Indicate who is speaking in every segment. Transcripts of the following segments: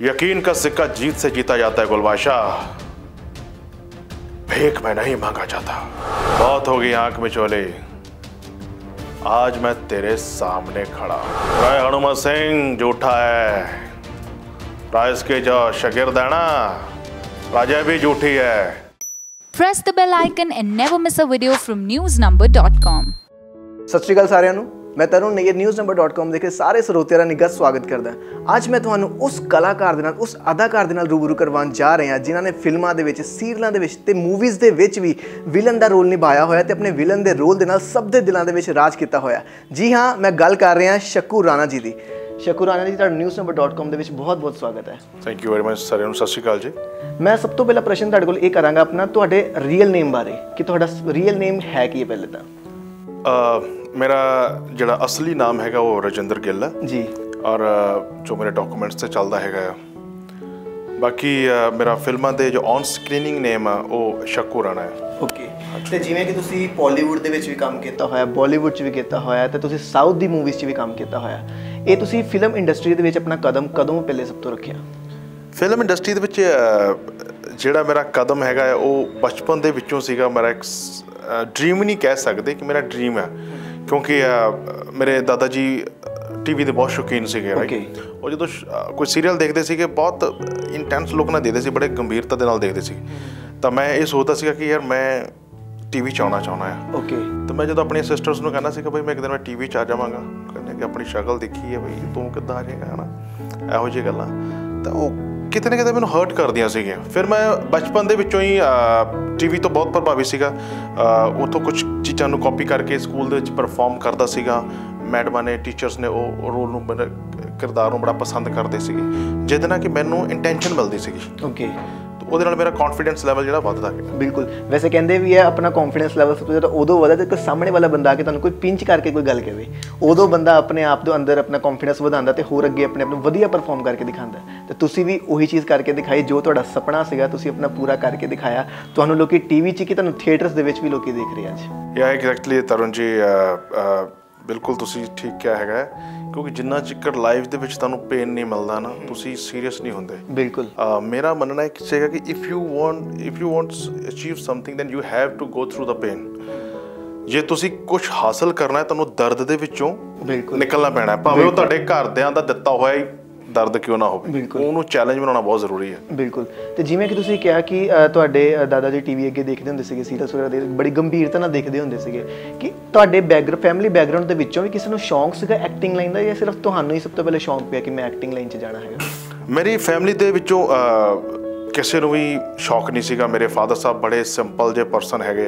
Speaker 1: यकीन का सिक्का जीत से जीता जाता है गुलबाशा भीख में नहीं मांगा जाता बहुत होगी आंख में चोली आज मैं तेरे सामने खड़ा हूं। राय हनुमत सिंह झूठा है राइस के जो शगिर्द है ना राजा भी झूठी है
Speaker 2: Press the bell icon and never miss a video from newsnumber.com.
Speaker 3: ਸਤਿ ਸ਼੍ਰੀ ਅਕਾਲ ਸਾਰਿਆਂ ਨੂੰ ਮੈਂ ਤਰੁਣ ਨਈਰ newsnumber.com ਦੇ ਕੇ ਸਾਰੇ ਸਰੋਤਿਆਂ ਦਾ ਨਿੱਘਾ ਸਵਾਗਤ ਕਰਦਾ। ਹਾਂ। ਅੱਜ ਮੈਂ ਤੁਹਾਨੂੰ ਉਸ ਕਲਾਕਾਰ ਦੇ ਨਾਲ ਉਸ ਅਦਾਕਾਰ ਦੇ ਨਾਲ ਰੂਬਰੂ ਕਰਵਾਉਣ ਜਾ ਰਹੇ ਹਾਂ ਜਿਨ੍ਹਾਂ ਨੇ ਫਿਲਮਾਂ ਦੇ ਵਿੱਚ ਸੀਰੀਅਲਾਂ ਦੇ ਵਿੱਚ ਤੇ ਮੂਵੀਜ਼ ਦੇ ਵਿੱਚ ਵੀ ਵਿਲਨ ਦਾ ਰੋਲ ਨਿਭਾਇਆ ਹੋਇਆ ਤੇ ਆਪਣੇ ਵਿਲਨ ਦੇ ਰੋਲ ਦੇ ਨਾਲ ਸਭ ਦੇ ਦਿਲਾਂ ਦੇ ਵਿੱਚ ਰਾਜ ਕੀਤਾ ਹੋਇਆ। ਜੀ ਹਾਂ ਮੈਂ ਗੱਲ ਕਰ ਰਿਹਾ ਸ਼ੱਕੂ ਰਾਣਾ ਜੀ ਦੀ। ਸ਼ੱਕੂ ਰਾਣਾ ਜੀ ਤੁਹਾਡਾ newsnumber.com ਦੇ ਵਿੱਚ ਬਹੁਤ-ਬਹੁਤ ਸਵਾਗਤ ਹੈ।
Speaker 1: ਥੈਂਕ ਯੂ ਵੈਰੀ ਮਚ ਸਾਰਿਆਂ ਨੂੰ ਸਤਿ ਸ਼੍ਰੀ ਅਕਾਲ ਜੀ।
Speaker 3: ਮੈਂ ਸਭ ਤੋਂ ਪਹਿਲਾ ਪ੍ਰਸ਼ਨ ਤੁਹਾਡੇ ਕੋਲ ਇਹ ਕਰਾਂਗਾ ਆਪਣਾ ਤੁਹਾਡੇ ਰੀਅਲ ਨੇਮ ਬਾਰੇ ਕਿ ਤੁਹਾਡਾ ਰੀਅਲ ਨੇਮ ਹੈ ਕੀ ਹੈ ਪਹਿਲੇ ਤਾਂ?
Speaker 1: ਮੇਰਾ ਜਿਹੜਾ ਅਸਲੀ ਨਾਮ ਹੈਗਾ ਉਹ ਰਜਿੰਦਰ ਗਿੱਲ ਹੈ।
Speaker 3: ਜੀ।
Speaker 1: ਔਰ ਜੋ ਮੇਰੇ ਡਾਕੂਮੈਂਟਸ ਤੇ ਚੱਲਦਾ ਹੈਗਾ ਆ। ਬਾਕੀ ਮੇਰਾ ਫਿਲਮਾਂ ਦੇ ਜੋ ਔਨ ਸਕਰੀਨਿੰਗ ਨੇਮ ਆ ਉਹ ਸ਼ੱਕੂ ਰਾਣਾ ਹੈ।
Speaker 3: ਓਕੇ ਤੇ ਜਿਵੇਂ ਕਿ ਤੁਸੀਂ ਪਾਲੀਵੁੱਡ ਦੇ ਵਿੱਚ ਵੀ ਕੰਮ ਕੀਤਾ ਹੋਇਆ ਬਾਲੀਵੁੱਡ 'ਚ ਵੀ ਕੀਤਾ ਹੋਇਆ ਤੇ ਤੁਸੀਂ ਸਾਊਥ ਦੀ ਮੂਵੀਜ਼ 'ਚ ਵੀ ਕੰਮ ਕੀਤਾ ਹੋਇਆ ਇਹ ਤੁਸੀਂ ਫਿਲਮ ਇੰਡਸਟਰੀ ਦੇ ਵਿੱਚ ਆਪਣਾ ਕਦਮ ਕਦੋਂ ਪਹਿਲੇ ਸਭ ਤੋਂ ਰੱਖਿਆ?
Speaker 1: ਫਿਲਮ ਇੰਡਸਟਰੀ ਦੇ ਵਿੱਚ ਜਿਹੜਾ ਮੇਰਾ ਕਦਮ ਹੈਗਾ ਉਹ ਬਚਪਨ ਦੇ ਵਿੱਚੋਂ ਸੀਗਾ ਮੇਰਾ ਇੱਕ ਡ੍ਰੀਮ ਨਹੀਂ ਕਹਿ ਸਕਦੇ ਕਿ ਮੇਰਾ ਡ੍ਰੀਮ ਹੈ। ਕਿਉਂਕਿ ਮੇਰੇ ਦਾਦਾ ਜੀ ਟੀਵੀ ਦੇ ਬਹੁਤ ਸ਼ੌਕੀਨ ਸੀਗੇ. ਰਾਈਟ ਉਹ ਜਦੋਂ ਕੋਈ ਸੀਰੀਅਲ ਦੇਖਦੇ ਸੀਗੇ ਬਹੁਤ ਇੰਟੈਂਸ ਲੋਕ ਨਾਲ ਦੇਖਦੇ ਸੀ ਬੜੇ ਗੰਭੀਰਤਾ ਦੇ ਨਾਲ ਦੇਖਦੇ ਸੀ। ਤਾਂ ਮੈਂ ਇਹ ਸੋਚਦਾ ਸੀਗਾ ਕਿ ਯਾਰ ਮੈਂ ਟੀਵੀ ਚ ਆਉਣਾ ਚਾਹੁੰਦਾ ਆ
Speaker 3: ਓਕੇ
Speaker 1: ਤੇ ਮੈਂ ਜਦੋਂ ਆਪਣੀਆਂ ਸਿਸਟਰਸ ਨੂੰ ਕਹਿੰਦਾ ਸੀ ਕਿ ਬਈ ਮੈਂ ਇੱਕ ਦਿਨ ਮੈਂ ਟੀਵੀ 'ਚ ਆ ਜਾਵਾਂਗਾ। ਕਹਿੰਦੇ ਕਿ ਆਪਣੀ ਸ਼ਕਲ ਦੇਖੀ ਹੈ ਬਈ ਤੂੰ ਕਿੱਦਾਂ ਆ ਜਾਏਗਾ ਹਨਾ? ਇਹੋ ਜਿਹੀ ਗੱਲਾਂ। ਤਾਂ ਉਹ ਕਿਤੇ ਨਾ ਕਿਤੇ ਮੈਨੂੰ ਹਰਟ ਕਰਦੀਆਂ ਸੀਗੀਆਂ। ਫਿਰ ਮੈਂ ਬਚਪਨ ਦੇ ਵਿੱਚੋਂ ਹੀ ਟੀਵੀ ਤੋਂ ਬਹੁਤ ਪ੍ਰਭਾਵਿਤ ਸੀਗਾ। ਅਹ, ਉੱਥੋਂ ਕੁਝ ਚੀਜ਼ਾਂ ਨੂੰ ਕਾਪੀ ਕਰਕੇ ਸਕੂਲ ਦੇ ਵਿੱਚ ਪਰਫਾਰਮ ਕਰਦਾ ਸੀਗਾ। ਮੈਡਮਾਂ ਨੇ ਟੀਚਰਸ ਨੇ ਉਹ ਰੋਲ ਨੂੰ ਮੇਰੇ ਕਿਰਦਾਰ ਨੂੰ ਬੜਾ ਪਸੰਦ ਕਰਦੇ ਸੀਗੇ। ਜਿਹਦੇ ਨਾਲ ਕਿ ਮੈਨੂੰ ਇੰਟੈਂਸ਼ਨ ਮਿਲਦੀ ਸੀਗੀ।
Speaker 3: ਓਕੇ
Speaker 1: ਉਹਦੇ ਨਾਲ ਮੇਰਾ ਕੌਨਫੀਡੈਂਸ ਲੈਵਲ ਜਿਹੜਾ ਵੱਧਦਾ ਗਿਆ
Speaker 3: ਬਿਲਕੁਲ। ਵੈਸੇ ਕਹਿੰਦੇ ਵੀ ਹੈ ਆਪਣਾ ਕੌਨਫੀਡੈਂਸ ਲੈਵਲ ਸਭ ਤੋਂ ਜ਼ਿਆਦਾ ਉਦੋਂ ਵਧਦਾ ਜਦੋਂ ਸਾਹਮਣੇ ਵਾਲਾ ਬੰਦਾ ਆ ਕੇ ਤੁਹਾਨੂੰ ਕੋਈ ਪਿੰਚ ਕਰਕੇ ਕੋਈ ਗੱਲ ਕਹੇ। ਉਦੋਂ ਬੰਦਾ ਆਪਣੇ ਆਪ ਦੇ ਅੰਦਰ ਆਪਣਾ ਕੌਨਫੀਡੈਂਸ ਵਧਾਉਂਦਾ ਤੇ ਹੋਰ ਅੱਗੇ ਆਪਣੇ ਆਪ ਨੂੰ ਵਧੀਆ ਪਰਫਾਰਮ ਕਰਕੇ ਦਿਖਾਉਂਦਾ ਤੇ ਤੁਸੀਂ ਵੀ ਉਹੀ ਚੀਜ਼ ਕਰਕੇ ਦਿਖਾਈ ਜੋ ਤੁਹਾਡਾ ਸੁਪਨਾ ਸੀਗਾ ਤੁਸੀਂ ਆਪਣਾ ਪੂਰਾ ਕਰਕੇ ਦਿਖਾਇਆ। ਤੁਹਾਨੂੰ ਲੋਕੀ ਟੀਵੀ 'ਚ ਕੀ ਤੁਹਾਨੂੰ ਥੀਏਟਰਸ ਦੇ ਵਿੱਚ ਵੀ ਲੋਕੀ ਦੇਖ ਰਹੇ ਆ ਅੱਜ?
Speaker 1: ਯਾ ਐਗਜ਼ੈਕਟਲੀ ਤਰੁਣ ਜੀ ਬਿਲਕੁਲ ਤੁਸੀਂ ਠੀਕ ਕਿਹਾ ਹੈਗਾ ਹੈ। ਕਿਉਂਕਿ ਜਿੰਨਾ ਚਿਕਰ ਲਾਈਫ ਦੇ ਵਿੱਚ ਤੁਹਾਨੂੰ ਪੇਨ ਨਹੀਂ ਮਿਲਦਾ ਨਾ ਤੁਸੀਂ ਸੀਰੀਅਸ ਨਹੀਂ ਹੁੰਦੇ।
Speaker 3: ਬਿਲਕੁਲ।
Speaker 1: ਮੇਰਾ ਮੰਨਣਾ ਇੱਕ ਸੀਗਾ ਕਿ if you want if you want achieve something then you have to go through the pain ਜੇ ਤੁਸੀਂ ਕੁਝ ਹਾਸਲ ਕਰਨਾ ਹੈ ਤੁਹਾਨੂੰ ਦਰਦ ਦੇ ਵਿੱਚੋਂ ਨਿਕਲਣਾ ਪੈਣਾ ਹੈ। ਭਾਵੇਂ ਉਹ ਤੁਹਾਡੇ ਘਰਦਿਆਂ ਦਾ ਦਿੱਤਾ ਹੋਇਆ ਹੀ ਦਰਦ ਕਿਉਂ ਨਾ ਹੋਵੇ। ਉਹਨੂੰ ਚੈਲੰਜ ਬਣਾਉਣਾ ਬਹੁਤ ਜ਼ਰੂਰੀ ਹੈ।
Speaker 3: ਬਿਲਕੁਲ। ਤੇ ਜਿਵੇਂ ਕਿ ਤੁਸੀਂ ਕਿਹਾ ਕਿ ਤੁਹਾਡੇ ਦਾਦਾ ਜੀ ਟੀਵੀ ਅੱਗੇ ਦੇਖਦੇ ਹੁੰਦੇ ਸੀਗੇ ਸੀਰੀਅਲਸ ਵਗੈਰਾ ਦੇ ਬੜੀ ਗੰਭੀਰਤਾ ਨਾਲ ਦੇਖਦੇ ਹੁੰਦੇ ਸੀਗੇ ਕਿ ਤੁਹਾਡੇ ਬੈਕਗ੍ਰਾਉਂਡ ਫੈਮਿਲੀ ਬੈਕਗ੍ਰਾਉਂਡ ਦੇ ਵਿੱਚੋਂ ਵੀ ਕਿਸੇ ਨੂੰ ਸ਼ੌਂਕ ਸੀਗਾ ਐਕਟਿੰਗ ਲਾਈਨ ਦਾ ਜਾਂ ਸਿਰਫ ਤੁਹਾਨੂੰ ਹੀ ਸਭ ਤੋਂ ਪਹਿਲੇ ਸ਼ੌਂਕ ਪਿਆ ਕਿ ਮੈਂ ਐਕਟਿੰਗ ਲਾਈਨ 'ਚ ਜਾਣਾ ਹੈਗਾ?
Speaker 1: ਮੇਰੀ ਫੈਮਿਲੀ ਦੇ ਵਿੱਚੋਂ ਕਿਸੇ ਨੂੰ ਵੀ ਸ਼ੌਕ ਨਹੀਂ ਸੀਗਾ। ਮੇਰੇ ਫਾਦਰ ਸਾਹਿਬ ਬੜੇ ਸਿੰਪਲ ਜਿਹੇ ਪਰਸਨ ਹੈਗੇ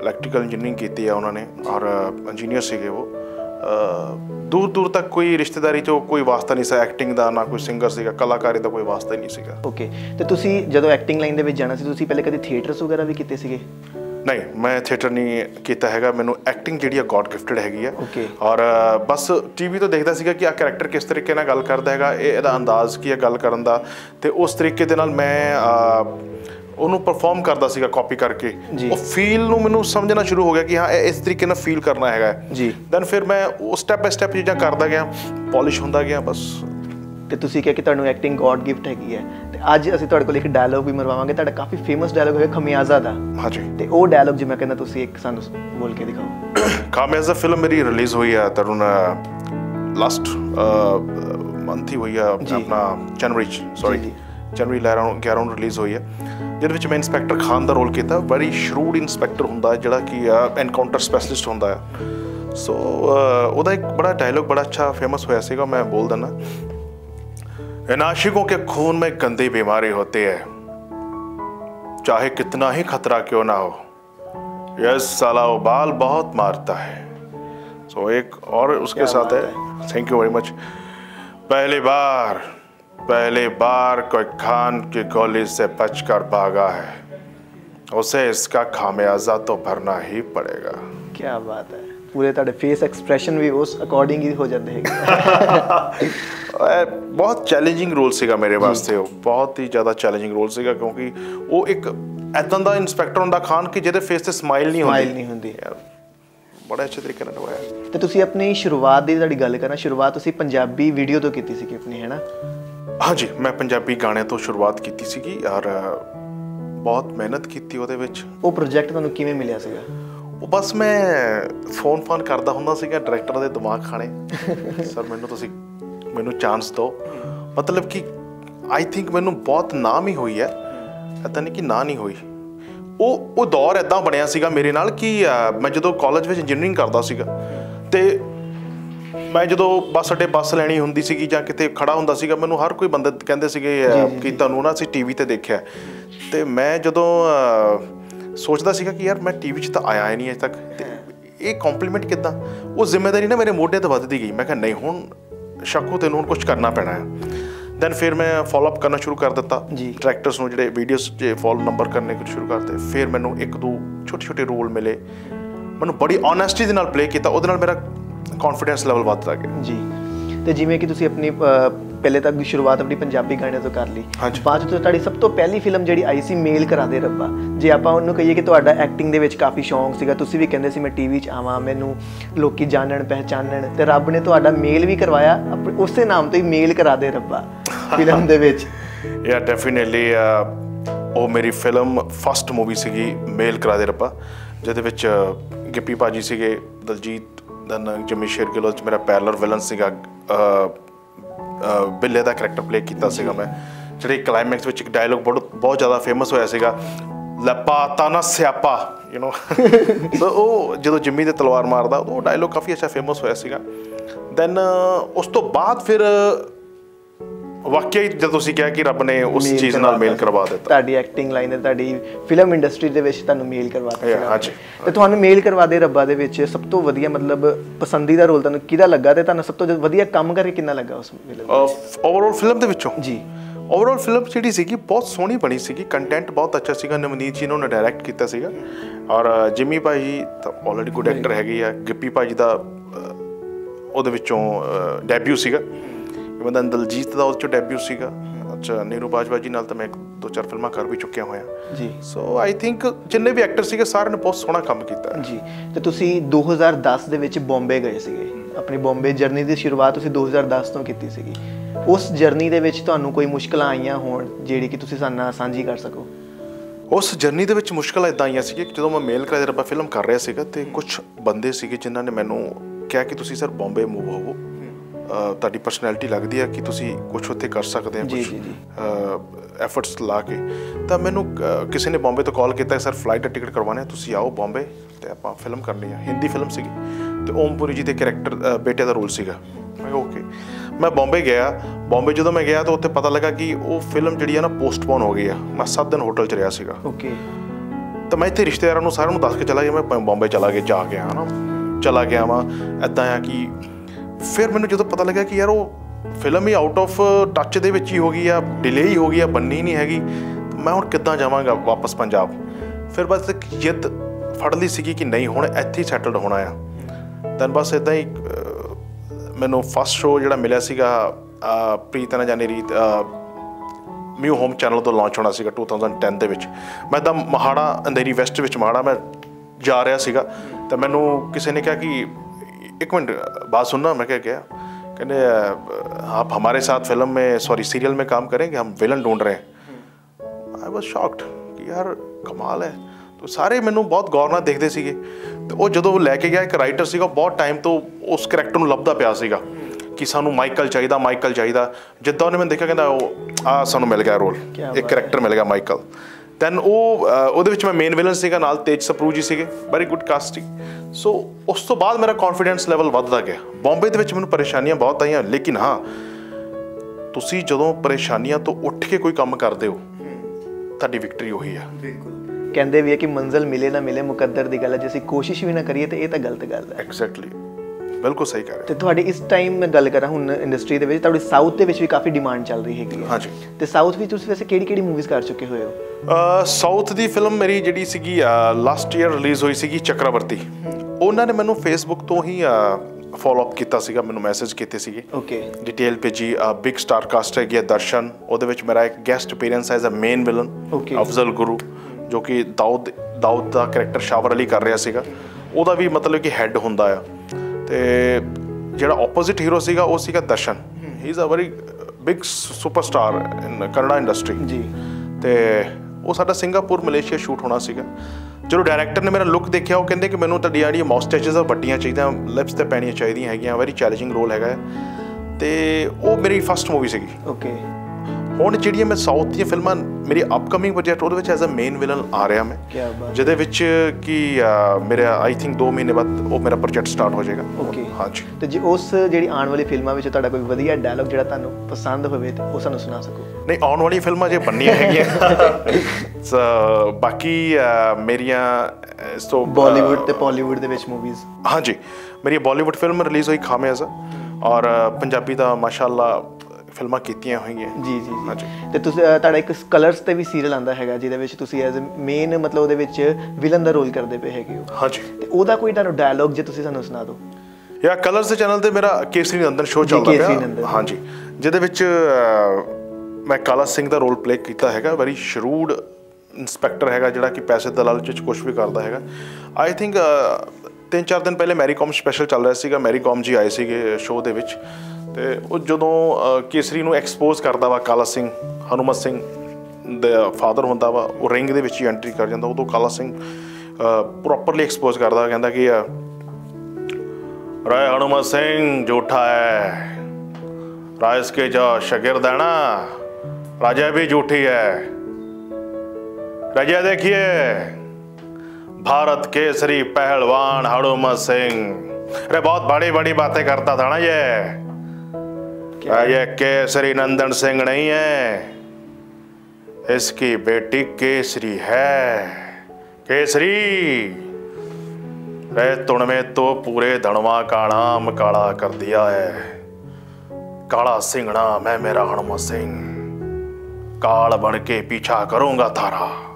Speaker 1: ਇਲੈਕਟ੍ਰੀਕਲ ਇੰਜੀਨੀਅਰਿੰਗ ਕੀਤੀ ਆ ਉਹਨਾਂ ਨੇ ਔਰ ਇੰਜੀਨੀਅਰ ਸੀਗੇ ਉਹ। ਦੂਰ ਦੂਰ ਤੱਕ ਕੋਈ ਰਿਸ਼ਤੇਦਾਰੀ 'ਚ ਕੋਈ ਵਾਸਤਾ ਨਹੀਂ ਸੀ ਐਕਟਿੰਗ ਦਾ ਨਾ ਕੋਈ ਸਿੰਗਰ ਸੀਗਾ ਕਲਾਕਾਰੀ ਦਾ ਕੋਈ ਵਾਸਤਾ ਹੀ ਨਹੀਂ ਸੀਗਾ।
Speaker 3: ਓਕੇ ਤੇ ਤੁਸੀਂ ਜਦੋਂ ਐਕਟਿੰਗ ਲਾਈਨ ਦੇ ਵਿੱਚ ਜਾਣਾ ਸੀ ਤੁਸੀਂ ਪਹਿਲੇ ਕਦੇ ਥੀਏਟਰਸ ਵਗੈਰਾ ਵੀ ਕੀਤੇ ਸੀਗੇ?
Speaker 1: ਨਹੀਂ ਮੈਂ ਥੀਏਟਰ ਨਹੀਂ ਕੀਤਾ ਹੈਗਾ ਮੈਨੂੰ ਐਕਟਿੰਗ ਜਿਹੜੀ ਆ ਗੋਡ ਗਿਫਟਡ ਹੈਗੀ ਆ।
Speaker 3: Okay.
Speaker 1: ਔਰ ਬਸ ਟੀਵੀ ਤੋਂ ਦੇਖਦਾ ਸੀਗਾ ਕਿ ਆ ਕੈਰੈਕਟਰ ਕਿਸ ਤਰੀਕੇ ਨਾਲ ਗੱਲ ਕਰਦਾ ਹੈਗਾ ਇਹ ਇਹਦਾ ਅੰਦਾਜ਼ ਕੀ ਹੈ ਗੱਲ ਕਰਨ ਦਾ ਤੇ ਉਸ ਤਰੀਕੇ ਦੇ ਨਾਲ ਮੈਂ ਉਹਨੂੰ ਪਰਫਾਰਮ ਕਰਦਾ ਸੀਗਾ ਕਾਪੀ ਕਰਕੇ। ਉਹ ਫੀਲ ਨੂੰ ਮੈਨੂੰ ਸਮਝਣਾ ਸ਼ੁਰੂ ਹੋ ਗਿਆ ਕਿ ਹਾਂ ਇਸ ਤਰੀਕੇ ਨਾਲ ਫੀਲ ਕਰਨਾ ਹੈਗਾ।
Speaker 3: ਜੀ।
Speaker 1: ਦੈਨ ਫਿਰ ਮੈਂ ਉਹ ਸਟੈਪ ਬਾਈ ਸਟੈਪ ਚੀਜ਼ਾਂ ਕਰਦਾ ਗਿਆ ਪਾਲਿਸ਼ ਹੁੰਦਾ ਗਿਆ ਬਸ।
Speaker 3: ਤੇ ਤੁਸੀਂ ਕਿਹਾ ਕਿ ਤੁਹਾਨੂੰ ਐਕਟਿੰਗ ਗੋਡ ਗਿਫਟ ਹੈਗੀ ਹੈ। ਤੇ ਅੱਜ ਅਸੀਂ ਤੁਹਾਡੇ ਕੋਲ ਇੱਕ ਡਾਇਲੌਗ ਵੀ ਮਰਵਾਵਾਂਗੇ ਤੁਹਾਡਾ ਕਾਫੀ ਫੇਮਸ ਡਾਇਲੌਗ ਹੈ ਖਮਿਆਜ਼ਾ ਦਾ।
Speaker 1: ਹਾਂਜੀ।
Speaker 3: ਤੇ ਉਹ ਡਾਇਲੌਗ ਜਿਵੇਂ ਕਹਿੰਦਾ ਤੁਸੀਂ ਇੱਕ ਸਾਨੂੰ ਬੋਲ ਕੇ ਦਿਖਾਓ।
Speaker 1: ਕਾਮਯਾਜ਼ਾ ਫਿਲਮ ਮੇਰੀ ਰਿਲੀਜ਼ ਹੋਈ ਆ ਤਰੁਣ ਲਾਸਟ ਮੰਥ ਹੀ ਹੋਈ ਆ ਆਪਣਾ ਜਨਵਰੀ ਸੌਰੀ। ਜਨਵਰੀ 11 11 ਨੂੰ ਰਿਲੀਜ਼ ਹੋਈ ਆ। ਜਿਹਦੇ ਵਿੱਚ ਮੈਂ ਇੰਸਪੈਕਟਰ ਖਾਨ ਦਾ ਰੋਲ ਕੀਤਾ ਵੈਰੀ ਸ਼ਰੂਡ ਇੰਸਪੈਕਟਰ ਹੁੰਦਾ ਹੈ ਜਿਹੜਾ ਕਿ ਐਨਕਾਊਂਟਰ ਸਪੈਸ਼ਲਿਸਟ ਹੁੰਦਾ ਹੈ ਸੋ ਉਹਦਾ ਇੱਕ ਬੜਾ ਡਾਇਲੋਗ ਬੜਾ ਅੱਛਾ ਫੇਮਸ ਹੋਇਆ ਸੀਗਾ ਮੈਂ ਬੋਲ ਦਿੰਦਾ इन आशिकों के खून में गंदी बीमारी होती है चाहे कितना ही खतरा क्यों ना हो यह साला उबाल बहुत मारता है सो एक और उसके
Speaker 3: क्या
Speaker 1: साथ
Speaker 3: बात
Speaker 1: है थैंक यू वेरी मच पहली बार पहली बार कोई खान की गोली से बचकर भागा है उसे इसका खामियाजा तो भरना ही पड़ेगा
Speaker 3: ਕੀ ਬਾਤ ਹੈ ਪੂਰੇ ਤੁਹਾਡੇ ਫੇਸ ਐਕਸਪ੍ਰੈਸ਼ਨ ਵੀ ਉਸ ਅਕੋਰਡਿੰਗ ਹੀ ਹੋ ਜਾਂਦੇ ਹੈਗੇ
Speaker 1: ਇਹ ਬਹੁਤ ਚੈਲੰਜਿੰਗ ਰੋਲ ਸੀਗਾ ਮੇਰੇ ਵਾਸਤੇ ਉਹ ਬਹੁਤ ਹੀ ਜ਼ਿਆਦਾ ਚੈਲੰਜਿੰਗ ਰੋਲ ਸੀਗਾ ਕਿਉਂਕਿ ਉਹ ਇੱਕ ਐਦਾਂ ਦਾ ਇੰਸਪੈਕਟਰ ਹੁੰਦਾ ਖਾਨ ਕਿ ਜਿਹਦੇ ਫੇਸ ਤੇ ਸਮਾਈਲ ਨਹੀਂ ਹੁੰਦੀ
Speaker 3: Smile ਨਹੀਂ ਹੁੰਦੀ।
Speaker 1: ਯਾਰ ਬੜਾ ਅੱਛੇ ਤਰੀਕੇ ਨਾਲ ਨਿਭਾਇਆ
Speaker 3: ਤੇ ਤੁਸੀਂ ਆਪਣੀ ਸ਼ੁਰੂਆਤ ਦੀ ਤੁਹਾਡੀ ਗੱਲ ਕਰਾਂ ਸ਼ੁਰੂਆਤ ਤੁਸੀਂ ਪੰਜਾਬੀ ਵੀਡੀਓ ਤੋਂ ਕੀਤੀ ਸੀ ਕਿ ਆਪਣੀ ਹੈ ਨਾ
Speaker 1: ਹਾਂਜੀ ਮੈਂ ਪੰਜਾਬੀ ਗਾਣੇ ਤੋਂ ਸ਼ੁਰੂਆਤ ਕੀਤੀ ਸੀਗੀ ਔਰ ਬਹੁਤ ਮਿਹਨਤ ਕੀਤੀ ਉਹਦੇ ਵਿੱਚ।
Speaker 3: ਉਹ ਪ੍ਰੋਜੈਕਟ ਤੁਹਾਨੂੰ ਕਿਵੇਂ ਮਿਲਿਆ ਸੀਗਾ?
Speaker 1: ਉਹ ਬਸ ਮੈਂ ਫੋਨ ਫੋਨ ਕਰਦਾ ਹੁੰਦਾ ਸੀਗਾ ਡਾਇਰੈਕਟਰ ਦੇ ਦਿਮਾਗ ਖਾਣੇ। ਸਰ ਮੈਨੂੰ ਤੁਸੀਂ ਮੈਨੂੰ ਚਾਂਸ ਦਿਓ। ਮਤਲਬ ਕਿ ਆਈ ਥਿੰਕ ਮੈਨੂੰ ਬਹੁਤ ਨਾਮ ਹੀ ਹੋਈ ਹੈ। ਇਦਾਂ ਨਹੀਂ ਕਿ ਨਾ ਨਹੀਂ ਹੋਈ। ਉਹ ਉਹ ਦੌਰ ਇਦਾਂ ਬਣਿਆ ਸੀਗਾ ਮੇਰੇ ਨਾਲ ਕਿ ਮੈਂ ਜਦੋਂ ਕਾਲਜ ਵਿੱਚ ਇੰਜੀਨੀਅਰਿੰਗ ਕਰਦਾ ਸੀਗਾ ਤੇ ਮੈਂ ਜਦੋਂ ਬੱਸ ਅੱਡੇ ਬੱਸ ਲੈਣੀ ਹੁੰਦੀ ਸੀਗੀ ਜਾਂ ਕਿਤੇ ਖੜਾ ਹੁੰਦਾ ਸੀਗਾ ਮੈਨੂੰ ਹਰ ਕੋਈ ਬੰਦਾ ਕਹਿੰਦੇ ਸੀਗੇ ਕਿ ਤੁਹਾਨੂੰ ਨਾ ਅਸੀਂ ਟੀਵੀ ਤੇ ਦੇਖਿਆ। ਤੇ ਮੈਂ ਜਦੋਂ ਸੋਚਦਾ ਸੀਗਾ ਕਿ ਯਾਰ ਮੈਂ ਟੀਵੀ 'ਚ ਤਾਂ ਆਇਆ ਹੀ ਨਹੀਂ ਅਜੇ ਤੱਕ। ਇਹ ਕੰਪਲੀਮੈਂਟ ਕਿੱਦਾਂ? ਉਹ ਜ਼ਿੰਮੇਵਾਰੀ ਨਾ ਮੇਰੇ ਮੋਢੇ ਤੇ ਵੱਧਦੀ ਗਈ। ਮੈਂ ਕਿਹਾ ਨਹੀਂ ਹੁਣ ਸ਼ੱਕੂ ਤੈਨੂੰ ਹੁਣ ਕੁਝ ਕਰਨਾ ਪੈਣਾ ਹੈ ਦੈਨ ਫਿਰ ਮੈਂ ਫਾਲੋ ਅਪ ਕਰਨਾ ਸ਼ੁਰੂ ਕਰ ਦਿੱਤਾ।
Speaker 3: ਜੀ।
Speaker 1: ਡਾਇਰੈਕਟਰਸ ਨੂੰ ਜਿਹੜੇ ਵੀਡੀਓਜ਼ 'ਚ ਫਾਲੋ ਨੰਬਰ ਕਰਨੇ ਕੁਝ ਸ਼ੁਰੂ ਕਰਤੇ। ਫਿਰ ਮੈਨੂੰ ਇੱਕ ਦੋ ਛੋਟੇ ਛੋਟੇ ਰੋਲ ਮਿਲੇ। ਮੈਨੂੰ ਬੜੀ ਓਨੈਸਟੀ ਦੇ ਨਾਲ ਪਲੇ ਕੀਤਾ। ਉਹਦੇ ਨਾਲ ਮੇਰਾ ਕੌਨਫੀਡੈਂਸ ਲੈਵਲ ਵੱਧਦਾ ਗਿਆ।
Speaker 3: ਜੀ। ਤੇ ਜਿਵੇਂ ਕਿ ਤੁਸੀਂ ਆਪਣੀ ਪਹਿਲੇ ਤੱਕ ਦੀ ਸ਼ੁਰੂਆਤ ਆਪਣੀ ਪੰਜਾਬੀ ਗਾਣਿਆਂ ਤੋਂ ਕਰ ਲਈ। ਬਾਅਦ 'ਚ ਤੁਹਾਡੀ ਸਭ ਤੋਂ ਪਹਿਲੀ ਫਿਲਮ ਜਿਹੜੀ ਆਈ ਸੀ ਮੇਲ ਕਰਾ ਦੇ ਰੱਬਾ ਜੇ ਆਪਾਂ ਉਹਨੂੰ ਕਹੀਏ ਕਿ ਤੁਹਾਡਾ ਐਕਟਿੰਗ ਦੇ ਵਿੱਚ ਕਾਫੀ ਸ਼ੌਂਕ ਸੀਗਾ ਤੁਸੀਂ ਵੀ ਕਹਿੰਦੇ ਸੀ ਮੈਂ ਟੀਵੀ 'ਚ ਆਵਾਂ ਮੈਨੂੰ ਲੋਕੀ ਜਾਣਨ ਪਹਿਚਾਨਣ। ਤੇ ਰੱਬ ਨੇ ਤੁਹਾਡਾ ਮੇਲ ਵੀ ਕਰਵਾਇਆ ਉਸੇ ਨਾਮ ਤੋਂ ਹੀ ਮੇਲ ਕਰਾ ਦੇ ਰੱਬਾ ਫਿਲਮ ਦੇ ਵਿੱਚ।
Speaker 1: ਯਾ ਡੈਫੀਨਿਟਲੀ ਉਹ ਮੇਰੀ ਫਿਲਮ ਫਸਟ ਮੂਵੀ ਸੀਗੀ ਮੇਲ ਕਰਾ ਦੇ ਰੱਬਾ ਜਿਹਦੇ ਵਿੱਚ ਗਿੱਪੀ ਬਾਜੀ ਸੀਗੇ ਦਲਜੀਤ ਦਨ ਜਮੀ ਸ਼ੇਰਗਿੱਲ ਉਹ 'ਚ ਮੇਰਾ ਪੈਰਲਰ ਵਿਲਨ ਸੀਗਾ ਬਿੱਲੇ ਦਾ ਕੈਰੈਕਟਰ ਪਲੇ ਕੀਤਾ ਸੀਗਾ ਮੈਂ, ਜਿਹੜੇ ਕਲਾਈਮੈਕਸ ਵਿੱਚ ਇੱਕ ਡਾਇਲੋਗ ਬਹੁਤ ਬਹੁਤ ਜ਼ਿਆਦਾ ਫੇਮਸ ਹੋਇਆ ਸੀਗਾ ਲੱਪਾ ਤਾਂ ਨਾ ਸਿਆਪਾ ਯੂ نو ਸੋ ਉਹ ਜਦੋਂ ਜਿੰਮੀ ਤੇ ਤਲਵਾਰ ਮਾਰਦਾ, ਉਹ ਡਾਇਲੋਗ ਕਾਫੀ ਅੱਛਾ ਫੇਮਸ ਹੋਇਆ ਸੀਗਾ। ਦੈਨ ਉਸ ਤੋਂ ਬਾਅਦ ਫਿਰ ਵਾਕਿਆ ਹੀ ਜਦੋਂ ਤੁਸੀਂ ਕਿਹਾ ਕਿ ਰੱਬ ਨੇ ਉਸ ਚੀਜ਼ ਨਾਲ ਮੇਲ
Speaker 3: ਕਰਵਾ
Speaker 1: ਕਰਵਾ ਦਿੱਤਾ।
Speaker 3: ਤੁਹਾਡੀ ਐਕਟਿੰਗ ਲਾਈਨ ਹੈ ਤੁਹਾਡੀ ਫਿਲਮ ਇੰਡਸਟਰੀ ਦੇ ਵਿੱਚ ਤੁਹਾਨੂੰ ਮੇਲ
Speaker 1: Yeah,
Speaker 3: ਸੀਗਾ।
Speaker 1: ਹਾਂਜੀ।
Speaker 3: ਤੇ ਤੁਹਾਨੂੰ ਮੇਲ ਕਰਵਾ ਦੇ ਰੱਬਾ ਦੇ ਵਿੱਚ ਸਭ ਤੋਂ ਵਧੀਆ ਮਤਲਬ ਪਸੰਦੀਦਾ ਰੋਲ ਤੁਹਾਨੂੰ ਕਿਹਦਾ ਲੱਗਾ ਤੇ ਤੁਹਾਨੂੰ ਸਭ ਤੋਂ ਵਧੀਆ ਕੰਮ ਕਰਕੇ ਕਿੰਨਾ ਲੱਗਾ ਉਸ ਫਿਲਮ
Speaker 1: ਓਵਰਆਲ ਫਿਲਮ ਦੇ ਵਿੱਚੋਂ?
Speaker 3: ਜੀ।
Speaker 1: ਓਵਰਆਲ ਫਿਲਮ ਜਿਹੜੀ ਸੀਗੀ ਬਹੁਤ ਸੋਹਣੀ ਬਣੀ ਸੀਗੀ। ਕੰਟੈਂਟ ਬਹੁਤ ਅੱਛਾ ਸੀਗਾ। ਨਵਨੀਤ ਜੀ ਨੇ ਉਹਨੇ ਡਾਇਰੈਕਟ ਕੀਤਾ ਸੀਗਾ। ਔਰ ਜਿਮੀ ਭਾਈ ਤਾਂ ਆਲਰੇਡੀ ਗੁੱਡ ਐਕਟਰ ਹੈਗੇ ਆ। ਗਿੱਪੀ ਭਾਈ ਦਾ ਉਹਦੇ ਵਿੱਚੋਂ ਡੈਬਿਊ ਸੀਗਾ। ਦਨ ਦਲਜੀਤ ਦਾ ਉਹਦੇ ਚੋਂ ਡੈਬਿਊ ਸੀਗਾ। ਅੱਛਾ ਨੀਰੂ ਬਾਜਵਾ ਜੀ ਨਾਲ ਤਾਂ ਮੈਂ ਦੋ ਚਾਰ ਫਿਲਮਾਂ ਕਰ ਵੀ ਚੁੱਕਿਆ ਹੋਇਆ।
Speaker 3: ਜੀ।
Speaker 1: ਸੋ ਆਈ ਥਿੰਕ ਜਿੰਨੇ ਵੀ ਐਕਟਰ ਸੀਗੇ ਸਾਰਿਆਂ ਨੇ ਬਹੁਤ ਸੋਹਣਾ ਕੰਮ ਕੀਤਾ।
Speaker 3: ਜੀ। ਤੇ ਤੁਸੀਂ 2010 ਦੇ ਵਿੱਚ ਬੰਬੇ ਗਏ ਸੀਗੇ। ਆਪਣੀ ਬੰਬੇ ਜਰਨੀ ਦੀ ਸ਼ੁਰੂਆਤ ਤੁਸੀਂ 2010 ਤੋਂ ਕੀਤੀ ਸੀਗੀ। ਉਸ ਜਰਨੀ ਦੇ ਵਿੱਚ ਤੁਹਾਨੂੰ ਕੋਈ ਮੁਸ਼ਕਲਾਂ ਆਈਆਂ ਹੋਣ ਜਿਹੜੀ ਕਿ ਤੁਸੀਂ ਸਾਡੇ ਨਾਲ ਸਾਂਝੀ ਕਰ ਸਕੋ?
Speaker 1: ਉਸ ਜਰਨੀ ਦੇ ਵਿੱਚ ਮੁਸ਼ਕਲ ਇਦਾਂ ਆਈਆਂ ਸੀ ਕਿ ਜਦੋਂ ਮੈਂ ਮੇਲ ਕਰਾ ਦੇ ਰੱਬਾ ਫਿਲਮ ਕਰ ਰਿਹਾ ਸੀਗਾ ਤੇ ਕੁਝ ਬੰਦੇ ਸੀਗੇ ਜਿਨ੍ਹਾਂ ਨੇ ਮੈਨੂੰ ਕਿਹਾ ਕਿ ਤੁਸੀਂ ਸਰ ਬੰਬੇ ਮੂਵ ਹੋਵੋ। ਤੁਹਾਡੀ ਪਰਸਨੈਲਿਟੀ ਲੱਗਦੀ ਹੈ ਕਿ ਤੁਸੀਂ ਕੁਝ ਉੱਥੇ ਕਰ ਸਕਦੇ ਆ
Speaker 3: ਜੀ,
Speaker 1: ਕੁਝ
Speaker 3: ਜੀ, ਜੀ।
Speaker 1: ਐਫਰਟਸ ਲਾ ਕੇ। ਤਾਂ ਮੈਨੂੰ ਕਿਸੇ ਨੇ ਬੰਬੇ ਤੋਂ ਕਾਲ ਕੀਤਾ ਸਰ ਫਲਾਈਟ ਦਾ ਟਿਕਟ ਕਰਵਾਉਣਾ ਹੈ ਤੁਸੀਂ ਆਓ ਬੰਬੇ ਤੇ ਆਪਾਂ ਫਿਲਮ ਕਰਨੀ ਆ। ਹਿੰਦੀ ਫਿਲਮ ਸੀਗੀ ਤੇ ਓਮਪੁਰੀ ਜੀ ਦੇ ਕੈਰੈਕਟਰ ਬੇਟੇ ਦਾ ਰੋਲ ਸੀਗਾ। ਮੈਂ ਓਕੇ ਮੈਂ ਬੰਬੇ ਗਿਆ। ਬੰਬੇ ਜਦੋਂ ਮੈਂ ਗਿਆ ਤਾਂ ਉੱਥੇ ਪਤਾ ਲੱਗਾ ਕਿ ਉਹ ਫਿਲਮ ਜਿਹੜੀ ਆ ਨਾ ਪੋਸਟਪੋਨ ਹੋ ਗਈ ਆ। ਮੈਂ 7 ਦਿਨ ਹੋਟਲ 'ਚ ਰਿਹਾ ਸੀਗਾ।
Speaker 3: ਓਕੇ
Speaker 1: ਤਾਂ ਮੈਂ ਇੱਥੇ ਰਿਸ਼ਤੇਦਾਰਾਂ ਨੂੰ ਸਾਰਿਆਂ ਨੂੰ ਦੱਸ ਕੇ ਚਲਾ ਗਿਆ। ਮੈਂ ਬੰਬੇ ਚਲਾ ਕੇ ਜਾ ਕੇ ਆਣਾ ਚਲਾ ਗਿਆ ਵਾਂ। ਐਦਾਂ ਆ ਕਿ ਫਿਰ ਮੈਨੂੰ ਜਦੋਂ ਪਤਾ ਲੱਗਾ ਕਿ ਯਾਰ ਉਹ ਫਿਲਮ ਹੀ ਆਊਟ ਆਫ ਟੱਚ ਦੇ ਵਿੱਚ ਹੀ ਹੋ ਗਈ ਆ ਡਿਲੇ ਹੀ ਹੋ ਗਈ ਆ ਬੰਨੀ ਨਹੀਂ ਹੈਗੀ ਮੈਂ ਹੁਣ ਕਿੱਦਾਂ ਜਾਵਾਂਗਾ ਵਾਪਸ ਪੰਜਾਬ? ਫਿਰ ਬਸ ਇੱਕ ਜਿੱਦ ਫੜ ਲਈ ਸੀਗੀ ਕਿ ਨਹੀਂ ਹੁਣ ਇੱਥੇ ਹੀ ਸੈਟਲਡ ਹੋਣਾ ਆ। ਤਾਂ ਬਸ ਇਦਾਂ ਹੀ ਮੈਨੂੰ ਫਸਟ ਸ਼ੋ ਜਿਹੜਾ ਮਿਲਿਆ ਸੀਗਾ ਪ੍ਰੀਤਨਾ ਪ੍ਰੀਤ ਰੀਤ ਅਹ, ਮਿਊ ਹੋਮ ਚੈਨਲ ਤੋਂ ਲਾਂਚ ਹੋਣਾ ਸੀਗਾ 2010 ਦੇ ਵਿੱਚ। ਮੈਂ ਤਾਂ ਮਹਾੜਾ ਅੰਧੇਰੀ ਵੈਸਟ ਵਿੱਚ ਮਹਾੜਾ ਮੈਂ ਜਾ ਰਿਹਾ ਸੀਗਾ ਤਾਂ ਮੈਨੂੰ ਕਿਸੇ ਨੇ ਕਿਹਾ ਕਿ ਇੱਕ ਮਿੰਟ ਬਾਤ सुनना मैं क्या गया कहने आप हमारे साथ फिल्म में सॉरी सीरियल में काम करेंगे हम विलन ढूंढ रहे हैं ਆਈ ਵਾਸ ਸ਼ੌਕਡ ਕਿ ਯਾਰ ਕਮਾਲ ਹੈ ਤੋ ਸਾਰੇ ਮੈਨੂੰ ਬਹੁਤ ਗੌਰ ਨਾਲ ਦੇਖਦੇ ਸੀਗੇ ਤੇ ਉਹ ਜਦੋਂ ਉਹ ਲੈ ਕੇ ਗਿਆ ਇੱਕ ਰਾਈਟਰ ਸੀਗਾ ਉਹ ਬਹੁਤ ਟਾਈਮ ਤੋਂ ਉਸ ਕੈਰੈਕਟਰ ਨੂੰ ਲੱਭਦਾ ਪਿਆ ਸੀਗਾ ਕਿ ਸਾਨੂੰ ਮਾਈਕਲ ਚਾਹੀਦਾ ਮਾਈਕਲ ਚਾਹੀਦਾ ਜਿੱਦਾਂ ਉਹਨੇ ਮੈਨੂੰ ਦੇਖਿਆ ਕਹਿੰਦਾ ਉਹ ਆ ਸਾਨੂੰ ਮਿਲ ਗਿਆ ਰੋਲ
Speaker 3: ਕਿਆ
Speaker 1: ਇੱਕ ਕੈਰੈਕਟਰ ਮਿਲ ਗਿਆ ਮਾਈਕਲ ਦੈਨ ਉਹ ਉਹਦੇ ਵਿੱਚ ਮੈਂ ਮੇਨ ਵਿਲਨ ਸੀਗਾ ਨਾਲ ਤੇਜ ਸਪਰੂ ਜੀ ਸੀਗੇ ਵੈਰੀ ਗੁੱਡ ਕਾਸਟਿੰਗ ਸੋ ਉਸ ਤੋਂ ਬਾਅਦ ਮੇਰਾ ਕੌਨਫੀਡੈਂਸ ਲੈਵਲ ਵੱਧਦਾ ਗਿਆ। ਬੰਬੇ ਦੇ ਵਿੱਚ ਮੈਨੂੰ ਪਰੇਸ਼ਾਨੀਆਂ ਬਹੁਤ ਆਈਆਂ ਲੇਕਿਨ ਹਾਂ ਤੁਸੀਂ ਜਦੋਂ ਪਰੇਸ਼ਾਨੀਆਂ ਤੋਂ ਉੱਠ ਕੇ ਕੋਈ ਕੰਮ ਕਰਦੇ ਹੋ ਤੁਹਾਡੀ ਵਿਕਟਰੀ ਉਹੀ ਆ।
Speaker 3: ਬਿਲਕੁਲ। ਕਹਿੰਦੇ ਵੀ ਹੈ ਕਿ ਮੰਜ਼ਲ ਮਿਲੇ ਨਾ ਮਿਲੇ ਮੁਕੱਦਰ ਦੀ ਗੱਲ ਹੈ। ਜੇ ਅਸੀਂ ਕੋਸ਼ਿਸ਼ ਵੀ ਨਾ ਕਰੀਏ ਤੇ ਇਹ ਤਾਂ ਗਲਤ ਗੱਲ ਹੈ।
Speaker 1: ਐਗਜ਼ੈਕਟਲੀ ਬਿਲਕੁਲ ਸਹੀ ਕਹਿ ਰਹੇ
Speaker 3: ਤੇ ਤੁਹਾਡੀ ਇਸ ਟਾਈਮ ਮੈਂ ਗੱਲ ਕਰਾਂ ਹੁਣ ਇੰਡਸਟਰੀ ਦੇ ਵਿੱਚ ਤੁਹਾਡੀ ਸਾਊਥ ਦੇ ਵਿੱਚ ਵੀ ਕਾਫੀ ਡਿਮਾਂਡ ਚੱਲ ਰਹੀ ਹੈਗੀ
Speaker 1: ਹਾਂਜੀ।
Speaker 3: ਤੇ ਸਾਊਥ ਵਿੱਚ ਤੁਸੀਂ ਵੈਸੇ ਕਿਹੜੀ ਕਿਹੜੀ ਮੂਵੀਜ਼ ਕਰ ਚੁੱਕੇ ਹੋਏ ਹੋ?
Speaker 1: ਸਾਊਥ ਦੀ ਫਿਲਮ ਮੇਰੀ ਜਿਹੜੀ ਸੀਗੀ ਲਾਸਟ ਈਅਰ ਰਿਲੀਜ਼ ਹੋਈ ਸੀਗੀ ਚੱਕਰਵਰਤੀ। ਉਹਨਾਂ ਨੇ ਮੈਨੂੰ ਫੇਸਬੁੱਕ ਤੋਂ ਹੀ ਫਾਲੋ ਅਪ ਕੀਤਾ ਸੀਗਾ ਮੈਨੂੰ ਮੈਸੇਜ ਕੀਤੇ ਸੀਗੇ।
Speaker 3: ਓਕੇ
Speaker 1: ਡਿਟੇਲ ਭੇਜੀ ਬਿਗ ਸਟਾਰ ਕਾਸਟ ਹੈ ਦਰਸ਼ਨ ਉਹਦੇ ਵਿੱਚ ਮੇਰਾ ਇੱਕ guest appearance as a main villain
Speaker 3: Okay.
Speaker 1: Afzal Guru ਜੋ ਕਿ ਦਾਊਦ ਦਾਊਦ ਦਾ ਕੈਰੈਕਟਰ ਸ਼ਾਵਰ ਅਲੀ ਕਰ ਰਿਹਾ ਸੀਗਾ। ਉਹਦਾ ਵੀ ਮਤਲਬ ਕਿ ਹੈੱਡ ਹੁੰਦਾ ਆ। ਤੇ ਜਿਹੜਾ ਆਪੋਜ਼ਿਟ ਹੀਰੋ ਸੀਗਾ ਉਹ ਸੀਗਾ Darshan. He. Is a very big superstar in Kannada industry
Speaker 3: ਜੀ।
Speaker 1: ਤੇ ਉਹ ਸਾਡਾ ਸਿੰਗਾਪੁਰ ਮਲੇਸ਼ੀਆ ਸ਼ੂਟ ਹੋਣਾ ਸੀਗਾ। ਜਦੋਂ ਡਾਇਰੈਕਟਰ ਨੇ ਮੇਰਾ ਲੁੱਕ ਦੇਖਿਆ ਉਹ ਕਹਿੰਦੇ ਕਿ ਮੈਨੂੰ ਤੁਹਾਡੀ ਜਿਹੜੀਆਂ ਮੌਸਟੇਜਸ ਆ ਵੱਡੀਆਂ ਚਾਹੀਦੀਆਂ ਲਿਪਸ ਤੇ ਪੈਣੀਆਂ ਚਾਹੀਦੀਆਂ ਹੈਗੀਆਂ ਵੈਰੀ ਚੈਲੰਜਿੰਗ ਰੋਲ ਹੈਗਾ। ਤੇ ਉਹ ਮੇਰੀ ਫਸਟ ਮੂਵੀ ਸੀਗੀ।
Speaker 3: ਓਕੇ
Speaker 1: ਹੁਣ ਜਿਹੜੀਆਂ ਮੈਂ ਸਾਊਥ ਦੀਆਂ ਫਿਲਮਾਂ ਮੇਰੀ ਅਪਕਮਿੰਗ ਪ੍ਰੋਜੈਕਟ ਉਹਦੇ ਵਿੱਚ ਐਜ਼ ਅ ਮੇਨ ਵਿਲਨ ਆ ਰਿਹਾ ਮੈਂ। ਜਿਹਦੇ ਵਿੱਚ ਕਿ ਮੇਰਾ ਆਈ ਥਿੰਕ 2 ਮਹੀਨੇ ਬਾਅਦ ਉਹ ਮੇਰਾ ਪ੍ਰੋਜੈਕਟ ਸਟਾਰਟ ਹੋ ਜਾਏਗਾ।
Speaker 3: ਓਕੇ
Speaker 1: ਹਾਂਜੀ।
Speaker 3: ਤੇ ਜੇ ਉਸ ਜਿਹੜੀ ਆਉਣ ਵਾਲੀ ਫਿਲਮਾਂ ਵਿੱਚ ਤੁਹਾਡਾ ਕੋਈ ਵਧੀਆ ਡਾਇਲੌਗ ਜਿਹੜਾ ਤੁਹਾਨੂੰ ਪਸੰਦ ਹੋਵੇ ਤੇ ਉਹ ਸਾਨੂੰ ਸੁਣਾ ਸਕੋ।
Speaker 1: ਨਹੀਂ ਆਉਣ ਵਾਲੀ ਫਿਲਮਾਂ ਜੇ ਬੰਨੀਆਂ ਹੈਗੀਆਂ ਸੋ ਬਾਕੀ ਮੇਰੀਆਂ ਤੋਂ
Speaker 3: ਬਾਲੀਵੁੱਡ ਤੇ ਪਾਲੀਵੁੱਡ ਦੇ ਵਿੱਚ ਮੂਵੀਜ਼
Speaker 1: ਹਾਂਜੀ। ਮੇਰੀ ਬਾਲੀਵੁੱਡ ਫਿਲਮ ਰਿਲੀਜ਼ ਹੋਈ ਖਾਮਿਆਜ਼ਾ ਔਰ ਪੰਜਾਬੀ ਦਾ ਮਾਸ਼ਾਅੱਲਾ ਫਿਲਮਾਂ ਕੀਤੀਆਂ ਹੋਈਆਂ।
Speaker 3: ਜੀ ਜੀ ਜੀ।
Speaker 1: ਹਾਂਜੀ।
Speaker 3: ਤੇ ਤੁਸੀਂ ਅ, ਤੁਹਾਡਾ ਇੱਕ ਕਲਰਸ ਤੇ ਵੀ ਸੀਰੀਅਲ ਆਂਦਾ ਹੈਗਾ ਜਿਹਦੇ ਵਿੱਚ ਤੁਸੀਂ ਐਜ਼ ਮੇਨ ਮਤਲਬ ਉਹਦੇ ਵਿੱਚ ਵਿਲਨ ਦਾ ਰੋਲ ਕਰਦੇ ਪਏ ਹੈਗੇ ਹੋ।
Speaker 1: ਹਾਂਜੀ।
Speaker 3: ਤੇ ਉਹਦਾ ਕੋਈ ਤੁਹਾਨੂੰ ਡਾਇਲੌਗ ਜੇ ਤੁਸੀਂ ਸਾਨੂੰ ਸੁਣਾ ਦਿਓ।
Speaker 1: ਯਾ ਕਲਰਸ ਦੇ ਚੈਨਲ ਤੇ ਮੇਰਾ ਕੇਸਰੀ ਨੰਦਨ ਸ਼ੋਅ ਚੱਲਦਾ ਪਿਆ। ਹਾਂਜੀ। ਜਿਹਦੇ ਵਿੱਚ ਮੈਂ ਕਾਲਾ ਸਿੰਘ ਦਾ ਰੋਲ ਪਲੇ ਕੀਤਾ ਹੈਗਾ। ਵੈਰੀ ਸ਼ਰੂਡ ਇਨਸਪੈਕਟਰ ਹੈਗਾ ਜਿਹੜਾ ਕਿ ਪੈਸੇ ਦਾ ਲਾਲਚ ਵਿੱਚ ਕੁਝ ਵੀ ਕਰਦਾ ਹੈਗਾ। ਆਈ ਥਿੰਕ ਤਿੰਨ ਚਾਰ ਦਿਨ ਪਹਿਲੇ ਮੈਰੀ ਕਾਮ ਸਪੈਸ਼ਲ ਚੱਲ ਰਿਹਾ ਸੀਗਾ। ਮੈਰੀ ਕਾਮ ਜੀ ਆਏ ਸੀਗੇ ਸ਼ੋਅ ਦੇ ਵਿੱਚ। ਤੇ ਉਹ ਜਦੋਂ ਅਹ, ਕੇਸਰੀ ਨੂੰ ਐਕਸਪੋਜ਼ ਕਰਦਾ ਵਾ ਕਾਲਾ ਸਿੰਘ ਹਨੂਮਤ ਸਿੰਘ ਦਾ ਫਾਦਰ ਹੁੰਦਾ ਵਾ ਉਹ ਰਿੰਗ ਦੇ ਵਿੱਚ ਹੀ ਐਂਟਰੀ ਕਰ ਜਾਂਦਾ ਉਦੋਂ ਕਾਲਾ ਸਿੰਘ ਪ੍ਰੋਪਰਲੀ ਐਕਸਪੋਜ਼ ਕਰਦਾ ਕਹਿੰਦਾ ਕਿ ਅਹ, राय हनुमत सिंह झूठा है राय इसके जो शागिर्द है ना राजा भी झूठी है राजा देखिए भारत केसरी पहलवान हनुमत सिंह अरे बहुत बड़ी बड़ी बातें करता था ना ये
Speaker 3: क्या?
Speaker 1: ये केसरी नंदन सिंह नहीं है। इसकी बेटी केसरी है। केसरी! रे तुणमे तो पूरे धनवा का नाम काला कर दिया है। काला सिंगना मैं मेरा हनुमत सिंह। काल बन के पीछा करूँगा थारा।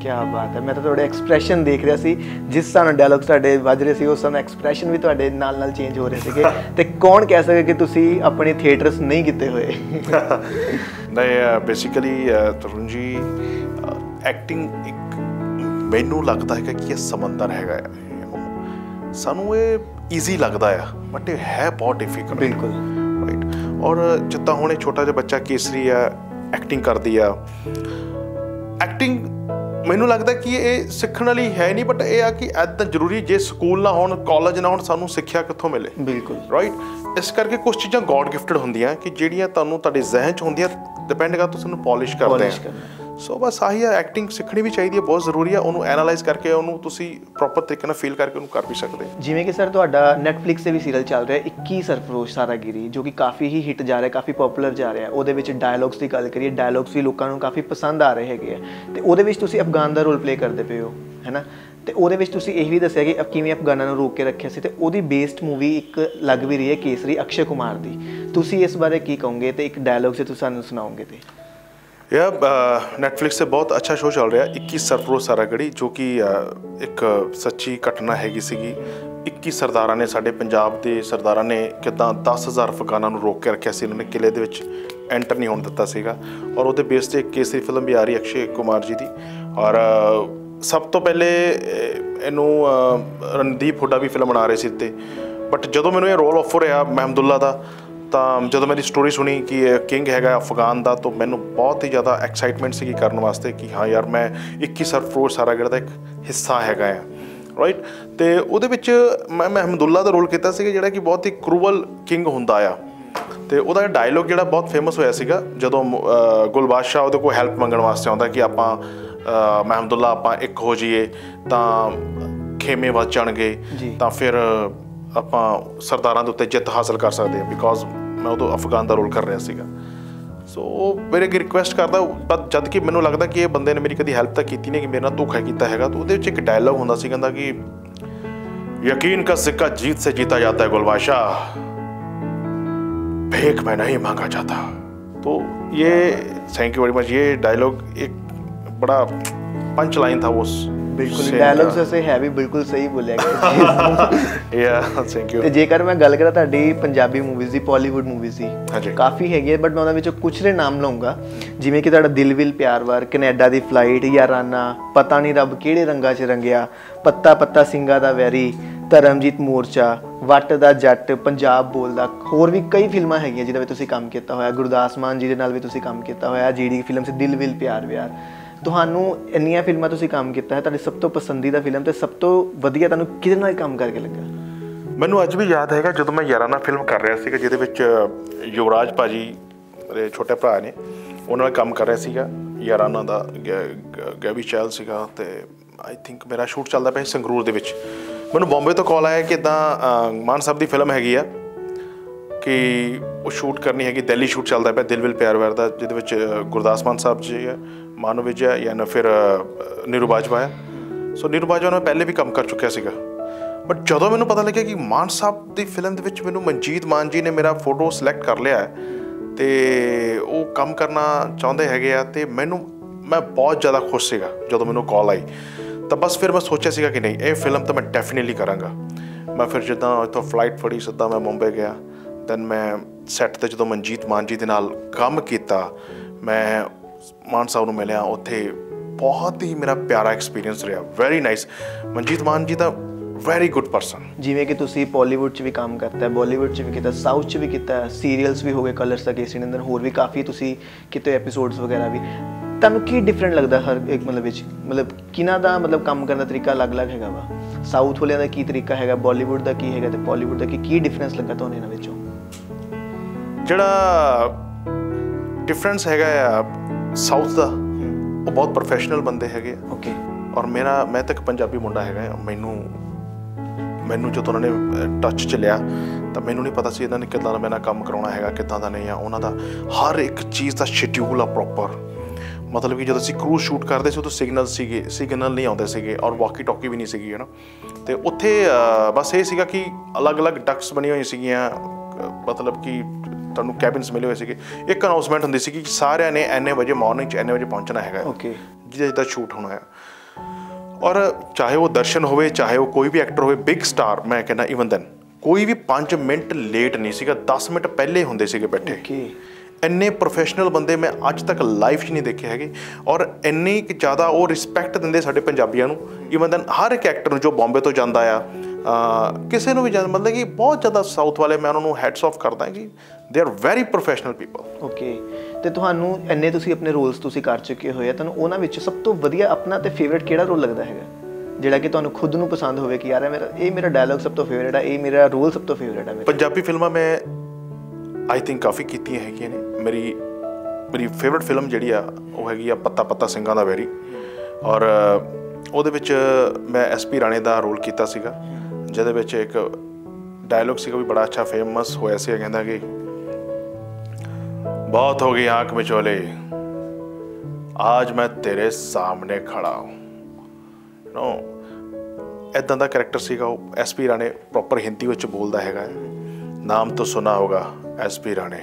Speaker 3: ਕੀ ਬਾਤ ਹੈ। ਮੈਂ ਤਾਂ ਤੁਹਾਡੇ ਐਕਸਪ੍ਰੈਸ਼ਨ ਦੇਖ ਰਿਹਾ ਸੀ। ਜਿਸ ਤਰ੍ਹਾਂ ਡਾਇਲੌਗ ਤੁਹਾਡੇ ਵੱਜ ਰਹੇ ਸੀ ਉਸ ਸਮੇਂ ਐਕਸਪ੍ਰੈਸ਼ਨ ਵੀ ਤੁਹਾਡੇ ਨਾਲ ਨਾਲ ਚੇਂਜ ਹੋ ਰਹੇ ਸੀਗੇ। ਤੇ ਕੌਣ ਕਹਿ ਸਕੇ ਕਿ ਤੁਸੀਂ ਆਪਣੇ ਥੀਏਟਰਸ ਨਹੀਂ ਕੀਤੇ ਹੋਏ?
Speaker 1: ਨਹੀਂ ਬੇਸਿਕਲੀ ਤਰੁਣ ਜੀ ਐਕਟਿੰਗ ਇੱਕ ਮੈਨੂੰ ਲੱਗਦਾ ਹੈ ਕਿ ਇਹ ਸਮੁੰਦਰ ਹੈਗਾ. ਸਾਨੂੰ ਇਹ ਈਜ਼ੀ ਲੱਗਦਾ ਆ ਬਟ ਇਹ ਹੈ ਬਹੁਤ ਡਿਫਿਕਲਟ
Speaker 3: ਬਿਲਕੁਲ।
Speaker 1: ਰਾਈਟ ਔਰ ਜਿੱਦਾਂ ਹੁਣ ਇਹ ਛੋਟਾ ਜਿਹਾ ਬੱਚਾ ਕੇਸਰੀ ਆ ਐਕਟਿੰਗ ਕਰਦੀ ਆ। ਐਕਟਿੰਗ ਮੈਨੂੰ ਲੱਗਦਾ ਕਿ ਇਹ ਸਿੱਖਣ ਵਾਲੀ ਹੈ ਨਹੀਂ ਬਟ ਇਹ ਆ ਕਿ ਐਦਾਂ ਜ਼ਰੂਰੀ ਜੇ ਸਕੂਲ ਨਾ ਹੋਣ ਕਾਲਜ ਨਾ ਹੋਣ ਸਾਨੂੰ ਸਿੱਖਿਆ ਕਿੱਥੋਂ ਮਿਲੇ?
Speaker 3: ਬਿਲਕੁਲ।
Speaker 1: ਰਾਈਟ ਇਸ ਕਰਕੇ ਕੁਝ ਚੀਜ਼ਾਂ ਗੋਡ ਗਿਫਟਡ ਹੁੰਦੀਆਂ ਕਿ ਜਿਹੜੀਆਂ ਤੁਹਾਨੂੰ ਤੁਹਾਡੇ ਜ਼ਿਹਨ 'ਚ ਹੁੰਦੀਆਂ ਡਿਪੈਂਡ ਕਰਦਾ ਤੁਸੀਂ ਉਹਨੂੰ ਪਾਲਿਸ਼ ਕਰਦੇ ਆ। ਸੋ ਬਸ ਆਹੀ ਆ ਐਕਟਿੰਗ ਸਿੱਖਣੀ ਵੀ ਚਾਹੀਦੀ ਹੈ, ਬਹੁਤ ਜ਼ਰੂਰੀ ਹੈ, ਉਹਨੂੰ ਐਨਾਲਾਈਜ਼ ਕਰਕੇ, ਉਹਨੂੰ ਤੁਸੀਂ ਪ੍ਰੋਪਰ ਤਰੀਕੇ ਨਾਲ ਫੀਲ ਕਰਕੇ ਉਹਨੂੰ ਕਰ ਵੀ ਸਕਦੇ ਹੋ।
Speaker 3: ਜਿਵੇਂ ਕਿ ਸਰ ਤੁਹਾਡਾ Netflix ਤੇ ਵੀ ਸੀਰੀਅਲ ਚੱਲ ਰਿਹਾ 21 ਸਰਫਰੋਸ਼ ਸਾਰਾਗਿਰੀ, ਜੋ ਕਿ ਕਾਫੀ ਹੀ ਹਿੱਟ ਜਾ ਰਿਹਾ, ਕਾਫੀ ਪਪੂਲਰ ਜਾ ਰਿਹਾ। ਉਹਦੇ ਵਿੱਚ ਡਾਇਲੌਗਸ ਦੀ ਗੱਲ ਕਰੀਏ ਡਾਇਲੌਗਸ ਵੀ ਲੋਕਾਂ ਨੂੰ ਕਾਫੀ ਪਸੰਦ ਆ ਰਹੇ ਹੈਗੇ ਆ। ਤੇ ਉਹਦੇ ਵਿੱਚ ਤੁਸੀਂ ਅਫਗਾਨ ਦਾ ਰੋਲ ਪਲੇ ਕਰਦੇ ਪਏ ਹੋ, ਹੈਨਾ? ਤੇ ਉਹਦੇ ਵਿੱਚ ਤੁਸੀਂ ਇਹ ਵੀ ਦੱਸਿਆ ਕਿ ਕਿਵੇਂ ਅਫਗਾਨਾਂ ਨੂੰ ਰੋਕ ਕੇ ਰੱਖਿਆ ਸੀ, ਤੇ ਉਹਦੀ ਬੇਸਡ ਮੂਵੀ ਇੱਕ ਲੱਗ ਵੀ ਰਹੀ ਹੈ ਕੇਸਰੀ ਅਕਸ਼ੇ ਕੁਮਾਰ ਦੀ। ਤੁਸੀਂ ਇਸ ਬਾਰੇ ਕੀ ਕਹੋਗੇ ਤੇ ਇੱਕ ਡਾਇਲੌਗ ਜੇ ਤੁਸੀਂ ਸਾਨੂੰ ਸੁਣਾਓਗੇ ਤੇ?
Speaker 1: ਯਾ ਨੈਟਫਲਿਕਸ ਤੇ ਬਹੁਤ ਅੱਛਾ ਸ਼ੋਅ ਚੱਲ ਰਿਹਾ 21 ਸਰਫਰੋਜ਼ ਸਾਰਾਗੜੀ, ਜੋ ਕਿ ਇੱਕ ਸੱਚੀ ਘਟਨਾ ਹੈਗੀ ਸੀਗੀ। 21 ਸਰਦਾਰਾਂ ਨੇ ਸਾਡੇ ਪੰਜਾਬ ਦੇ ਸਰਦਾਰਾਂ ਨੇ ਕਿਦਾਂ 10000 ਅਫਗਾਨਾਂ ਨੂੰ ਰੋਕ ਕੇ ਰੱਖਿਆ ਸੀ, ਇਹਨਾਂ ਨੇ ਕਿਲੇ ਦੇ ਵਿੱਚ ਐਂਟਰ ਨਹੀਂ ਹੋਣ ਦਿੱਤਾ ਸੀਗਾ। ਔਰ ਉਹਦੇ ਬੇਸ ਤੇ ਇੱਕ ਕੇਸਰੀ ਫਿਲਮ ਵੀ ਆ ਰਹੀ, ਅਕਸ਼ੇ ਕੁਮਾਰ ਜੀ ਦੀ। ਔਰ ਸਭ ਤੋਂ ਪਹਿਲੇ ਇਹਨੂੰ ਰਣਦੀਪ ਹੁੱਡਾ ਵੀ ਫਿਲਮ ਬਣਾ ਰਹੇ ਸੀ ਤੇ ਬਟ ਜਦੋਂ ਮੈਨੂੰ ਇਹ ਰੋਲ ਆਫਰ ਹੋਇਆ, ਮਹਿਮਦੁੱਲਾ ਦਾ ਤਾਂ ਜਦੋਂ ਮੇਰੀ ਸਟੋਰੀ ਸੁਣੀ ਕਿ ਇਹ ਕਿੰਗ ਹੈਗਾ ਅਫਗਾਨ ਦਾ ਤਾਂ ਮੈਨੂੰ ਬਹੁਤ ਹੀ ਜ਼ਿਆਦਾ ਐਕਸਾਈਟਮੈਂਟ ਸੀਗੀ ਕਰਨ ਵਾਸਤੇ ਕਿ ਹਾਂ ਯਾਰ ਮੈਂ 21 ਸਰਫਰੋਜ਼ ਸਾਰਾਗੜ ਦਾ ਇੱਕ ਹਿੱਸਾ ਹੈਗਾ ਆ ਰਾਈਟ ਤੇ ਉਹਦੇ ਵਿੱਚ ਮੈਂ ਮਹਿਮਦੁੱਲਾ ਦਾ ਰੋਲ ਕੀਤਾ ਸੀਗਾ ਜਿਹੜਾ ਕਿ ਬਹੁਤ ਹੀ ਕਰੂਅਲ ਕਿੰਗ ਹੁੰਦਾ ਆ ਤੇ ਉਹਦਾ ਡਾਇਲੋਗ ਜਿਹੜਾ ਬਹੁਤ ਫੇਮਸ ਹੋਇਆ ਸੀਗਾ ਜਦੋਂ ਗੁਲਬਾਦਸ਼ਾਹ ਉਹਦੇ ਕੋਲ ਹੈਲਪ ਮੰਗਣ ਵਾਸਤੇ ਆਉਂਦਾ ਕਿ ਆਪਾਂ ਮਹਿਮਦੁੱਲਾ ਆਪਾਂ ਇੱਕ ਹੋ ਜਾਈਏ ਤਾਂ ਖੇਮੇ ਵੱਜ ਜਾਣਗੇ। ਤਾਂ ਫਿਰ ਆਪਾਂ ਸਰਦਾਰਾਂ ਦੇ ਉੱਤੇ ਜਿੱਤ ਹਾਸਲ ਕਰ ਸਕਦੇ ਹਾਂ ਬਿਕੋਜ਼ ਮੈਂ ਉਦੋਂ ਅਫਗਾਨ ਦਾ ਰੋਲ ਕਰ ਰਿਹਾ ਸੀਗਾ ਸੋ ਉਹ ਮੇਰੇ ਅੱਗੇ ਰਿਕੁਐਸਟ ਕਰਦਾ ਪਰ ਜਦ ਕਿ ਮੈਨੂੰ ਲੱਗਦਾ ਕਿ ਇਹ ਬੰਦੇ ਨੇ ਮੇਰੀ ਕਦੀ ਹੈਲਪ ਤਾਂ ਕੀਤੀ ਨਹੀਂ ਕਿ ਮੇਰੇ ਨਾਲ ਧੋਖਾ ਕੀਤਾ ਹੈਗਾ ਤਾਂ ਉਹਦੇ ਵਿੱਚ ਇੱਕ ਡਾਇਲੌਗ ਹੁੰਦਾ ਸੀ ਕਹਿੰਦਾ ਕਿ ਯਕੀਨ का सिक्का जीत से जीता जाता है गुलबादशाह भीख में नहीं मांगा जाता तो ये थैंक यू वेरी मच ये डायलॉग एक बड़ा पंच लाइन था वो
Speaker 3: ਬਿਲਕੁਲ ਡਾਇਲੌਗਸ ਐਸੇ ਹੈ ਵੀ ਬਿਲਕੁਲ ਸਹੀ ਬੋਲਿਆ ਗਿਆ।
Speaker 1: ਯਾ ਥੈਂਕ ਯੂ
Speaker 3: ਤੇ ਜੇਕਰ ਮੈਂ ਗੱਲ ਕਰਾਂ ਤੁਹਾਡੀ ਪੰਜਾਬੀ ਮੂਵੀਜ਼ ਦੀ ਪਾਲੀਵੁੱਡ ਮੂਵੀਜ਼ ਦੀ ਕਾਫੀ ਹੈਗੀ ਬਟ ਮੈਂ ਉਹਨਾਂ ਵਿੱਚੋਂ ਕੁਝ ਦੇ ਨਾਮ ਲਵਾਂਗਾ ਜਿਵੇਂ ਕਿ ਤੁਹਾਡਾ ਦਿਲ ਵਿਲ ਪਿਆਰਵਾਰ ਕੈਨੇਡਾ ਦੀ ਫਲਾਈਟ ਯਾਰਾਨਾ ਪਤਾ ਨਹੀਂ ਰੱਬ ਕਿਹੜੇ ਰੰਗਾਂ 'ਚ ਰੰਗਿਆ ਪੱਤਾ ਪੱਤਾ ਸਿੰਘਾ ਦਾ ਵੈਰੀ ਧਰਮਜੀਤ ਮੋਰਚਾ ਵੱਟ ਦਾ ਜੱਟ ਪੰਜਾਬ ਬੋਲਦਾ ਹੋਰ ਵੀ ਕਈ ਫਿਲਮਾਂ ਹੈਗੀਆਂ ਜਿਨ੍ਹਾਂ ਵਿੱਚ ਤੁਸੀਂ ਕੰਮ ਕੀਤਾ ਹੋਇਆ ਗੁਰਦਾਸ ਮਾਨ ਜੀ ਦੇ ਨਾਲ ਵੀ ਤੁਸੀਂ ਕੰਮ ਕੀਤਾ ਹੋਇਆ ਜਿਹੜੀ ਫਿਲਮ ਸੀ ਦਿਲ ਵਿਲ ਪਿਆਰ ਵਿਆਰ। ਤੁਹਾਨੂੰ ਇੰਨੀਆਂ ਫਿਲਮਾਂ ਤੁਸੀਂ ਕੰਮ ਕੀਤਾ ਹੈ, ਤੁਹਾਡੀ ਸਭ ਤੋਂ ਪਸੰਦੀਦਾ ਫਿਲਮ ਤੇ ਸਭ ਤੋਂ ਵਧੀਆ ਤੁਹਾਨੂੰ ਕਿਹਦੇ ਨਾਲ ਕੰਮ ਕਰਕੇ ਲੱਗਾ?
Speaker 1: ਮੈਨੂੰ ਅੱਜ ਵੀ ਯਾਦ ਹੈਗਾ ਜਦੋਂ ਮੈਂ ਯਾਰਾਨਾ ਫਿਲਮ ਕਰ ਰਿਹਾ ਸੀਗਾ, ਜਿਹਦੇ ਵਿੱਚ ਯੁਵਰਾਜ ਭਾਜੀ ਮੇਰੇ ਛੋਟੇ ਭਰਾ ਨੇ ਉਹਨਾਂ ਨਾਲ ਕੰਮ ਕਰ ਰਿਹਾ ਸੀਗਾ। ਯਾਰਾਨਾ ਦਾ ਗੈ- ਗ- ਗੈਵੀ ਚੈਲ ਸੀਗਾ ਤੇ ਆਈ ਥਿੰਕ ਮੇਰਾ ਸ਼ੂਟ ਚੱਲਦਾ ਪਿਆ ਸੰਗਰੂਰ ਦੇ ਵਿੱਚ। ਮੈਨੂੰ ਬੰਬੇ ਤੋਂ ਕਾਲ ਆਇਆ ਕਿ ਇਦਾਂ ਮਾਨ ਸਾਹਿਬ ਦੀ ਫਿਲਮ ਹੈਗੀ ਆ। ਕਿ ਉਹ ਸ਼ੂਟ ਕਰਨੀ ਹੈਗੀ, ਦਿੱਲੀ ਸ਼ੂਟ ਚੱਲਦਾ ਪਿਆ ਦਿਲ ਵਿਲ ਪਿਆਰ ਵੈਰ ਦਾ, ਜਿਹਦੇ ਵਿੱਚ ਗੁਰਦਾਸ ਮਾਨ ਸਾਹਿਬ ਜੀ ਹੈ, ਮਾਨਵ ਵਿਜੇ ਹੈ ਜਾਂ ਫਿਰ ਨੀਰੂ ਬਾਜਵਾ ਹੈ। ਸੋ ਨੀਰੂ ਬਾਜਵਾ ਨਾਲ ਪਹਿਲੇ ਵੀ ਕੰਮ ਕਰ ਚੁੱਕਿਆ ਸੀਗਾ। ਬਟ ਜਦੋਂ ਮੈਨੂੰ ਪਤਾ ਲੱਗਿਆ ਕਿ ਮਾਨ ਸਾਹਿਬ ਦੀ ਫਿਲਮ ਦੇ ਵਿੱਚ ਮੈਨੂੰ ਮਨਜੀਤ ਮਾਨ ਜੀ ਨੇ ਮੇਰਾ ਫੋਟੋ ਸਿਲੈਕਟ ਕਰ ਲਿਆ ਹੈ, ਤੇ ਉਹ ਕੰਮ ਕਰਨਾ ਚਾਹੁੰਦੇ ਹੈਗੇ ਆ, ਤੇ ਮੈਨੂੰ, ਮੈਂ ਬਹੁਤ ਜ਼ਿਆਦਾ ਖੁਸ਼ ਸੀਗਾ ਜਦੋਂ ਮੈਨੂੰ ਕਾਲ ਆਈ। ਤਾਂ ਬਸ ਫਿਰ ਮੈਂ ਸੋਚਿਆ ਸੀਗਾ ਕਿ ਨਹੀਂ, ਇਹ ਫਿਲਮ ਤਾਂ ਮੈਂ ਡੈਫੀਨਿਟਲੀ ਕਰਾਂਗਾ। ਮੈਂ ਫਿਰ ਜਿੱਦਾਂ ਇੱਥੋਂ ਫਲਾਈਟ ਫੜੀ, ਸਿੱਧਾ ਮੈਂ ਮੁੰਬਈ ਗਿਆ। ਦੈਨ ਮੈਂ ਸੈੱਟ ਤੇ ਜਦੋਂ ਮਨਜੀਤ ਮਾਨ ਜੀ ਦੇ ਨਾਲ ਕੰਮ ਕੀਤਾ, ਮੈਂ ਮਾਨ ਸਾਹਿਬ ਨੂੰ ਮਿਲਿਆ, ਉੱਥੇ ਬਹੁਤ ਹੀ ਮੇਰਾ ਪਿਆਰਾ ਐਕਸਪੀਰੀਅੰਸ ਰਿਹਾ ਵੈਰੀ ਨਾਈਸ ਮਨਜੀਤ ਮਾਨ ਜੀ ਦਾ ਵੈਰੀ ਗੁੱਡ ਪਰਸਨ
Speaker 3: ਜਿਵੇਂ ਕਿ ਤੁਸੀਂ ਬਾਲੀਵੁੱਡ 'ਚ ਵੀ ਕੰਮ ਕਰਤਾ ਹੈ ਬਾਲੀਵੁੱਡ 'ਚ ਵੀ ਕੀਤਾ ਸਾਊਥ 'ਚ ਵੀ ਕੀਤਾ ਸੀਰੀਅਲਸ ਵੀ ਹੋ ਗਏ ਕਲਰਸ ਦਾ, ਕੇਸਰੀ ਨੰਦਨ, ਹੋਰ ਵੀ ਕਾਫੀ ਤੁਸੀਂ ਕਿਤੇ ਐਪੀਸੋਡਸ ਵਗੈਰਾ ਵੀ। ਤੁਹਾਨੂੰ ਕੀ ਡਿਫਰੈਂਟ ਲੱਗਦਾ ਹਰ ਇੱਕ ਮਤਲਬ ਵਿੱਚ? ਮਤਲਬ ਕਿਹਨਾਂ ਦਾ ਮਤਲਬ ਕੰਮ ਕਰਨ ਦਾ ਤਰੀਕਾ ਅਲੱਗ-ਅਲੱਗ ਹੈਗਾ ਵਾ? ਸਾਊਥ ਵਾਲਿਆਂ ਦਾ ਕੀ ਤਰੀਕਾ ਹੈਗਾ ਬਾਲੀਵੁੱਡ ਦਾ ਕੀ ਹੈਗਾ ਤੇ ਬਾਲੀਵੁੱਡ ਦਾ ਕੀ ਕੀ ਡਿਫਰੈਂਸ ਲੱਗਾ ਤੁਹਾਨੂੰ ਇਹਨਾਂ ਵਿੱਚੋਂ?
Speaker 1: ਜਿਹੜਾ ਡਿਫਰੈਂਸ ਹੈਗਾ ਆ ਸਾਊਥ ਦਾ ਉਹ ਬਹੁਤ ਪ੍ਰੋਫੈਸ਼ਨਲ ਬੰਦੇ ਹੈਗੇ ਆ।
Speaker 3: ਓਕੇ
Speaker 1: ਔਰ ਮੇਰਾ ਮੈਂ ਤਾਂ ਇੱਕ ਪੰਜਾਬੀ ਮੁੰਡਾ ਹੈਗਾ ਮੈਨੂੰ ਮੈਨੂੰ ਜਦੋਂ ਉਹਨਾਂ ਨੇ ਟੱਚ ਚ ਲਿਆ ਤਾਂ ਮੈਨੂੰ ਨਹੀਂ ਪਤਾ ਸੀ ਇਹਨਾਂ ਨੇ ਕਿੱਦਾਂ ਦਾ ਮੇਰੇ ਕੰਮ ਕਰਾਉਣਾ ਹੈਗਾ ਕਿੱਦਾਂ ਦਾ ਨਹੀਂ ਆ। ਉਹਨਾਂ ਦਾ ਹਰ ਇੱਕ ਚੀਜ਼ ਦਾ ਸ਼ਡਿਊਲ ਆ ਪ੍ਰੋਪਰ ਮਤਲਬ ਕਿ ਜਦੋਂ ਅਸੀਂ ਕਰੂਜ਼ ਸ਼ੂਟ ਕਰਦੇ ਸੀ ਉਦੋਂ ਸਿਗਨਲ ਸੀਗੇ ਸਿਗਨਲ ਨਹੀਂ ਆਉਂਦੇ ਸੀਗੇ ਔਰ ਵਾਕੀ ਟਾਕੀ ਵੀ ਨਹੀਂ ਸੀਗੀ ਹੈ ਨਾ ਤੇ ਉੱਥੇ ਬਸ ਇਹ ਸੀਗਾ ਕਿ ਅਲੱਗ-ਅਲੱਗ ਡਕਸ ਬਣੀਆਂ ਹੋਈਆਂ ਸੀਗੀਆਂ ਮਤਲਬ ਕਿ ਤੁਹਾਨੂੰ ਕੈਬਿਨਸ ਮਿਲੇ ਹੋਏ ਸੀਗੇ। ਇੱਕ ਅਨਾਉਂਸਮੈਂਟ ਹੁੰਦੀ ਸੀ ਕਿ ਸਾਰਿਆਂ ਨੇ ਐਨੇ ਵਜੇ ਮਾਰਨਿੰਗ ਚ ਐਨੇ ਵਜੇ ਪਹੁੰਚਣਾ ਹੈਗਾ।
Speaker 3: ਓਕੇ
Speaker 1: ਜਿਹਦਾ ਜਿਹਦਾ ਸ਼ੂਟ ਹੋਣਾ ਹੈ। ਔਰ ਚਾਹੇ ਉਹ ਦਰਸ਼ਨ ਹੋਵੇ ਚਾਹੇ ਉਹ ਕੋਈ ਵੀ ਐਕਟਰ ਹੋਵੇ ਬਿਗ ਸਟਾਰ ਮੈਂ ਕਹਿੰਦਾ ਇਵਨ ਦੈਨ ਕੋਈ ਵੀ 5 ਮਿੰਟ ਲੇਟ ਨਹੀਂ ਸੀਗਾ 10 ਮਿੰਟ ਪਹਿਲੇ ਹੁੰਦੇ ਸੀਗੇ ਬੈਠੇ।
Speaker 3: ਓਕੇ
Speaker 1: ਇੰਨੇ ਪ੍ਰੋਫੈਸ਼ਨਲ ਬੰਦੇ ਮੈਂ ਅੱਜ ਤੱਕ ਲਾਈਫ 'ਚ ਨਹੀਂ ਦੇਖੇ ਹੈਗੇ। ਔਰ ਇੰਨੀ ਕਿ ਜ਼ਿਆਦਾ ਉਹ ਰਿਸਪੈਕਟ ਦਿੰਦੇ ਸਾਡੇ ਪੰਜਾਬੀਆਂ ਨੂੰ। ਇਵਨ ਦੈਨ ਹਰ ਇੱਕ ਐਕਟਰ ਨੂੰ ਜੋ ਬੰਬੇ ਤੋਂ ਜਾਂਦਾ ਆ ਕਿਸੇ ਨੂੰ ਵੀ ਜਾਂਦਾ ਮਤਲਬ ਕਿ ਬਹੁਤ ਜ਼ਿਆਦਾ ਸਾਊਥ ਵਾਲੇ ਮੈਂ ਉਹਨਾਂ ਨੂੰ ਹੈਡਸ ਆਫ ਕਰਦਾ ਕਿ they are very professional people
Speaker 3: okay ਤੇ ਤੁਹਾਨੂੰ ਇੰਨੇ ਤੁਸੀਂ ਆਪਣੇ ਰੋਲਸ ਤੁਸੀਂ ਕਰ ਚੁੱਕੇ ਹੋਏ ਆ ਤੁਹਾਨੂੰ ਉਹਨਾਂ ਵਿੱਚ ਸਭ ਤੋਂ ਵਧੀਆ ਆਪਣਾ ਤੇ ਫੇਵਰਿਟ ਕਿਹੜਾ ਰੋਲ ਲੱਗਦਾ ਹੈਗਾ? ਜਿਹੜਾ ਕਿ ਤੁਹਾਨੂੰ ਖੁਦ ਨੂੰ ਪਸੰਦ ਹੋਵੇ ਕਿ ਯਾਰ ਇਹ ਮੇਰਾ ਇਹ ਮੇਰਾ ਡਾਇਲੌਗ ਸਭ ਤੋਂ ਫੇਵਰਿਟ ਹੈ ਇਹ ਮੇਰਾ ਰੋਲ ਸਭ ਤੋਂ ਫੇਵਰਿਟ ਹੈ ਮੇਰਾ
Speaker 1: ਪੰਜਾਬੀ ਫਿਲਮਾਂ ਮੈਂ ਆਈ ਥਿੰਕ ਕਾਫੀ ਕੀਤੀਆਂ ਹੈਗੀਆਂ ਨੇ। ਮੇਰੀ ਮੇਰੀ ਫੇਵਰਿਟ ਫਿਲਮ ਜਿਹੜੀ ਆ ਉਹ ਹੈਗੀ ਆ ਪੱਤਾ ਪੱਤਾ ਸਿੰਘਾਂ ਦਾ ਵੈਰੀ। ਔਰ ਉਹਦੇ ਵਿੱਚ ਮੈਂ ਐਸਪੀ ਰਾਣੇ ਦਾ ਰੋਲ ਕੀਤਾ ਸੀਗਾ ਜਿਹਦੇ ਵਿੱਚ ਇੱਕ ਡਾਇਲੌਗ ਸੀਗਾ ਵੀ ਬੜਾ ਅੱਛਾ ਫੇਮਸ ਹੋਇਆ ਸੀ ਕਹਿੰਦਾ ਕਿ ਬਹੁਤ ਹੋ ਗਈ ਆਂਖ ਮਿਚੋਲੇ आज मैं तेरे ਸਾਹਮਣੇ ਖੜਾ ਹੂੰ ਨੋ ਇਦਾਂ ਦਾ ਕੈਰੈਕਟਰ ਸੀਗਾ ਉਹ ਐਸਪੀ ਰਾਣੇ ਪ੍ਰੋਪਰ ਹਿੰਦੀ ਵਿੱਚ ਬੋਲਦਾ ਹੈਗਾ ਨਾਮ ਤਾਂ ਸੁਨਾ ਹੋਗਾ ਐਸਪੀ ਰਾਣੇ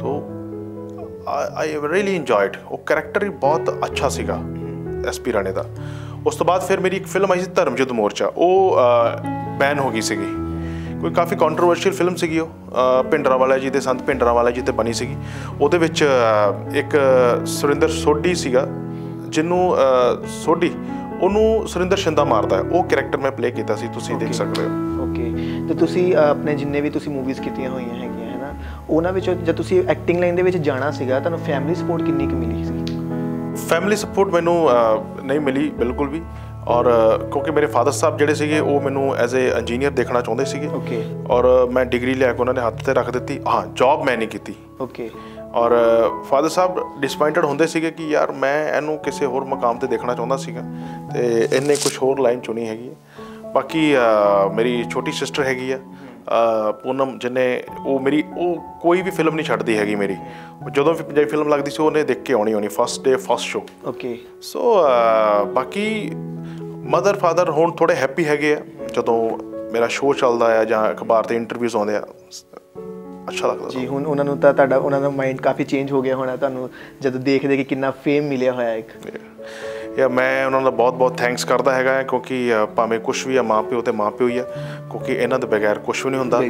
Speaker 1: ਤੋ ਆਈ ਰੀਲੀ ਇੰਜੋਇਡ ਉਹ ਕੈਰੈਕਟਰ ਹੀ ਬਹੁਤ ਅੱਛਾ ਸੀਗਾ ਐਸਪੀ ਰਾਣੇ ਦਾ ਉਸ ਤੋਂ ਬਾਅਦ ਫਿਰ ਮੇਰੀ ਇੱਕ ਫਿਲਮ ਆਈ ਸੀ ਧਰਮਯੁੱਧ ਮੋਰਚਾ ਉਹ ਬੈਨ ਹੋ ਗਈ ਸੀਗੀ ਕੋਈ ਕਾਫੀ ਕੰਟਰੋਵਰਸ਼ੀਅਲ ਫਿਲਮ ਸੀਗੀ ਉਹ ਅ, ਭਿੰਡਰਾਂਵਾਲਾ ਜੀ ਦੇ ਸੰਤ ਭਿੰਡਰਾਂਵਾਲਾ ਜੀ ਤੇ ਬਣੀ ਸੀਗੀ। ਉਹਦੇ ਵਿੱਚ ਇੱਕ ਸੁਰਿੰਦਰ ਸੋਢੀ ਸੀਗਾ ਜਿਹਨੂੰ ਸੋਢੀ ਉਹਨੂੰ ਸੁਰਿੰਦਰ ਸ਼ਿੰਦਾ ਮਾਰਦਾ। ਹੈ ਉਹ ਕੈਰੈਕਟਰ ਮੈਂ ਪਲੇ ਕੀਤਾ ਸੀ ਤੁਸੀਂ ਦੇਖ. ਸਕਦੇ ਹੋ।
Speaker 3: ਓਕੇ ਤੇ ਤੁਸੀਂ ਆਪਣੇ ਜਿੰਨੇ ਵੀ ਤੁਸੀਂ ਮੂਵੀਜ਼ ਕੀਤੀਆਂ ਹੋਈਆਂ ਹੈਗੀਆਂ ਹੈ ਨਾ ਉਹਨਾਂ ਵਿੱਚੋਂ ਜਦ ਤੁਸੀਂ ਐਕਟਿੰਗ ਲਾਈਨ ਦੇ ਵਿੱਚ ਜਾਣਾ ਸੀਗਾ ਤੁਹਾਨੂੰ ਫੈਮਿਲੀ ਸਪੋਰਟ ਕਿੰਨੀ ਕੁ ਮਿਲੀ ਸੀ?
Speaker 1: ਫੈਮਿਲੀ ਸਪੋਰਟ ਮੈਨੂੰ ਨਹੀਂ ਮਿਲੀ ਬਿਲਕੁਲ ਵੀ। ਔਰ ਕਿਉਂਕਿ ਮੇਰੇ ਫਾਦਰ ਸਾਹਿਬ ਜਿਹੜੇ ਸੀਗੇ ਉਹ ਮੈਨੂੰ ਐਜ਼ ਅ ਇੰਜੀਨੀਅਰ ਦੇਖਣਾ ਚਾਹੁੰਦੇ ਸੀਗੇ।
Speaker 3: ਓਕੇ
Speaker 1: ਔਰ ਮੈਂ ਡਿਗਰੀ ਲਿਆ ਕੇ ਉਹਨਾਂ ਨੇ ਹੱਥ ਤੇ ਰੱਖ ਦਿੱਤੀ। ਹਾਂ ਜੌਬ ਮੈਂ ਨਹੀਂ ਕੀਤੀ।
Speaker 3: ਓਕੇ
Speaker 1: ਔਰ ਫਾਦਰ ਸਾਹਿਬ ਡਿਸਪਾਇੰਟਡ ਹੁੰਦੇ ਸੀਗੇ ਕਿ ਯਾਰ ਮੈਂ ਇਹਨੂੰ ਕਿਸੇ ਹੋਰ ਮਕਾਮ ਤੇ ਦੇਖਣਾ ਚਾਹੁੰਦਾ ਸੀਗਾ। ਤੇ ਇਹਨੇ ਕੁਝ ਹੋਰ ਲਾਈਨ ਚੁਣੀ ਹੈਗੀ ਬਾਕੀ ਮੇਰੀ ਛੋਟੀ ਸਿਸਟਰ ਹੈਗੀ ਆ ਪੂਨਮ ਜਿਹਨੇ ਉਹ ਮੇਰੀ ਉਹ ਕੋਈ ਵੀ ਫਿਲਮ ਨਹੀਂ ਛੱਡਦੀ ਹੈਗੀ ਮੇਰੀ। ਜਦੋਂ ਵੀ ਪੰਜਾਬੀ ਫਿਲਮ ਲੱਗਦੀ ਸੀ ਉਹਨੇ ਦੇਖ ਕੇ ਆਉਣੀ ਹੋਣੀ first day first
Speaker 3: show
Speaker 1: okay so ਬਾਕੀ ਮਦਰ ਫਾਦਰ ਹੁਣ ਥੋੜੇ ਹੈਪੀ ਹੈਗੇ ਆ। ਜਦੋਂ ਮੇਰਾ ਸ਼ੋਅ ਚੱਲਦਾ ਆ ਜਾਂ ਅਖਬਾਰ ਤੇ ਇੰਟਰਵਿਊਜ਼ ਆਉਂਦੇ ਆ ਅੱਛਾ ਲੱਗਦਾ
Speaker 3: ਜੀ ਹੁਣ ਉਹਨਾਂ ਨੂੰ ਤਾਂ ਤੁਹਾਡਾ ਉਹਨਾਂ ਦਾ ਮਾਈਂਡ ਕਾਫੀ ਚੇਂਜ ਹੋ ਗਿਆ ਹੋਣਾ ਤੁਹਾਨੂੰ ਜਦੋਂ ਦੇਖਦੇ ਕਿ ਕਿੰਨਾ ਫੇਮ ਮਿਲਿਆ ਹੋਇਆ ਇੱਕ।
Speaker 1: ਯਾ ਮੈਂ ਉਹਨਾਂ ਦਾ ਬਹੁਤ-ਬਹੁਤ ਥੈਂਕਸ ਕਰਦਾ ਹੈਗਾ ਕਿਉਂਕਿ ਭਾਵੇਂ ਕੁਝ ਵੀ ਆ ਮਾਪਿਓ ਤੇ ਮਾਪਿਓ ਹੀ ਆ ਕਿਉਂਕਿ ਇਹਨਾਂ ਦੇ ਬਗੈਰ ਕੁਝ ਵੀ ਨਹੀਂ ਹੁੰਦਾ।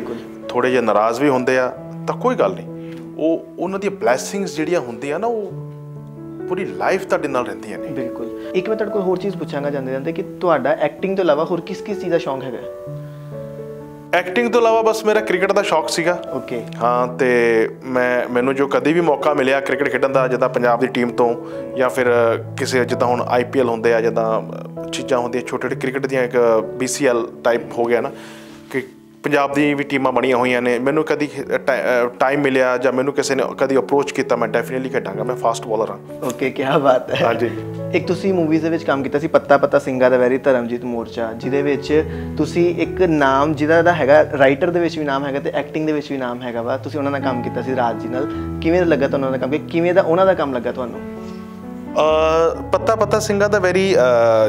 Speaker 1: ਥੋੜੇ ਜਿਹਾ ਨਾਰਾਜ਼ ਵੀ ਹੁੰਦੇ ਆ ਤਾਂ ਕੋਈ ਗੱਲ ਨਹੀਂ। ਉਹ ਉਹਨਾਂ ਦੀਆਂ ਬਲੇਸਿੰਗਸ ਜਿਹੜੀਆਂ ਹੁੰਦੀਆਂ ਨਾ ਉਹ ਪੂਰੀ ਲਾਈਫ ਤੁਹਾਡੇ ਨਾਲ ਰਹਿੰਦੀਆਂ ਨੇ।
Speaker 3: ਬਿਲਕੁਲ। ਇੱਕ ਮੈਂ ਤੁਹਾਡੇ ਕੋਲ ਹੋਰ ਚੀਜ਼ ਪੁੱਛਾਂਗਾ ਜਾਂਦੇ ਜਾਂਦੇ ਕਿ ਤੁਹਾਡਾ ਐਕਟਿੰਗ ਤੋਂ ਇਲਾਵਾ ਹੋਰ ਕਿਸ ਕਿਸ ਚੀਜ਼ ਦਾ ਸ਼ੌਂਕ ਹੈਗਾ?
Speaker 1: ਐਕਟਿੰਗ ਤੋਂ ਇਲਾਵਾ ਬਸ ਮੇਰਾ ਕ੍ਰਿਕਟ ਦਾ ਸ਼ੌਕ ਸੀਗਾ।
Speaker 3: ਓਕੇ
Speaker 1: ਹਾਂ ਤੇ ਮੈਂ ਮੈਨੂੰ ਜੋ ਕਦੀ ਵੀ ਮੌਕਾ ਮਿਲਿਆ ਕ੍ਰਿਕਟ ਖੇਡਣ ਦਾ ਜਿੱਦਾਂ ਪੰਜਾਬ ਦੀ ਟੀਮ ਤੋਂ ਜਾਂ ਫਿਰ ਕਿਸੇ ਜਿੱਦਾਂ ਹੁਣ ਆਈਪੀਐਲ ਹੁੰਦੇ ਆ ਜਿੱਦਾਂ ਚੀਜ਼ਾਂ ਹੁੰਦੀਆਂ ਛੋਟੇ ਛੋਟੇ ਕ੍ਰਿਕਟ ਦੀਆਂ ਇੱਕ ਬੀਸੀਐਲ ਟਾਈਪ ਹੋ ਗਿਆ ਨਾ ਪੰਜਾਬ ਦੀ ਵੀ ਟੀਮਾਂ ਬਣੀਆਂ ਹੋਈਆਂ ਨੇ। ਮੈਨੂੰ ਕਦੀ ਟਾਈਮ ਮਿਲਿਆ ਜਾਂ ਮੈਨੂੰ ਕਿਸੇ ਨੇ ਕਦੀ ਅਪਰੋਚ ਕੀਤਾ ਮੈਂ ਡੈਫੀਨਿਟਲੀ ਖੇਡਾਂਗਾ। ਮੈਂ ਫਾਸਟ ਬੋਲਰ ਹਾਂ।
Speaker 3: ਓਕੇ ਕੀ ਬਾਤ ਹੈ।
Speaker 1: ਹਾਂਜੀ।
Speaker 3: ਇੱਕ ਤੁਸੀਂ ਮੂਵੀਜ਼ ਦੇ ਵਿੱਚ ਕੰਮ ਕੀਤਾ ਸੀ ਪੱਤਾ ਪੱਤਾ ਸਿੰਘਾ ਦਾ ਵੈਰੀ ਧਰਮਜੀਤ ਮੋਰਚਾ ਜਿਹਦੇ ਵਿੱਚ ਤੁਸੀਂ ਇੱਕ ਨਾਮ ਜਿਹਦਾ ਦਾ ਹੈਗਾ ਰਾਈਟਰ ਦੇ ਵਿੱਚ ਵੀ ਨਾਮ ਹੈਗਾ ਤੇ ਐਕਟਿੰਗ ਦੇ ਵਿੱਚ ਵੀ ਨਾਮ ਹੈਗਾ ਵਾ। ਤੁਸੀਂ ਉਹਨਾਂ ਨਾਲ ਕੰਮ ਕੀਤਾ ਸੀ ਰਾਜ ਜੀ ਨਾਲ। ਕਿਵੇਂ ਲੱਗਾ ਤੁਹਾਨੂੰ ਉਹਨਾਂ ਦਾ ਕੰਮ? ਕਿਵੇਂ ਦਾ ਉਹਨਾਂ ਦਾ ਕੰਮ ਲੱਗਾ ਤੁਹਾਨੂੰ?
Speaker 1: ਪੱਤਾ ਪੱਤਾ ਸਿੰਘਾਂ ਦਾ ਵੈਰੀ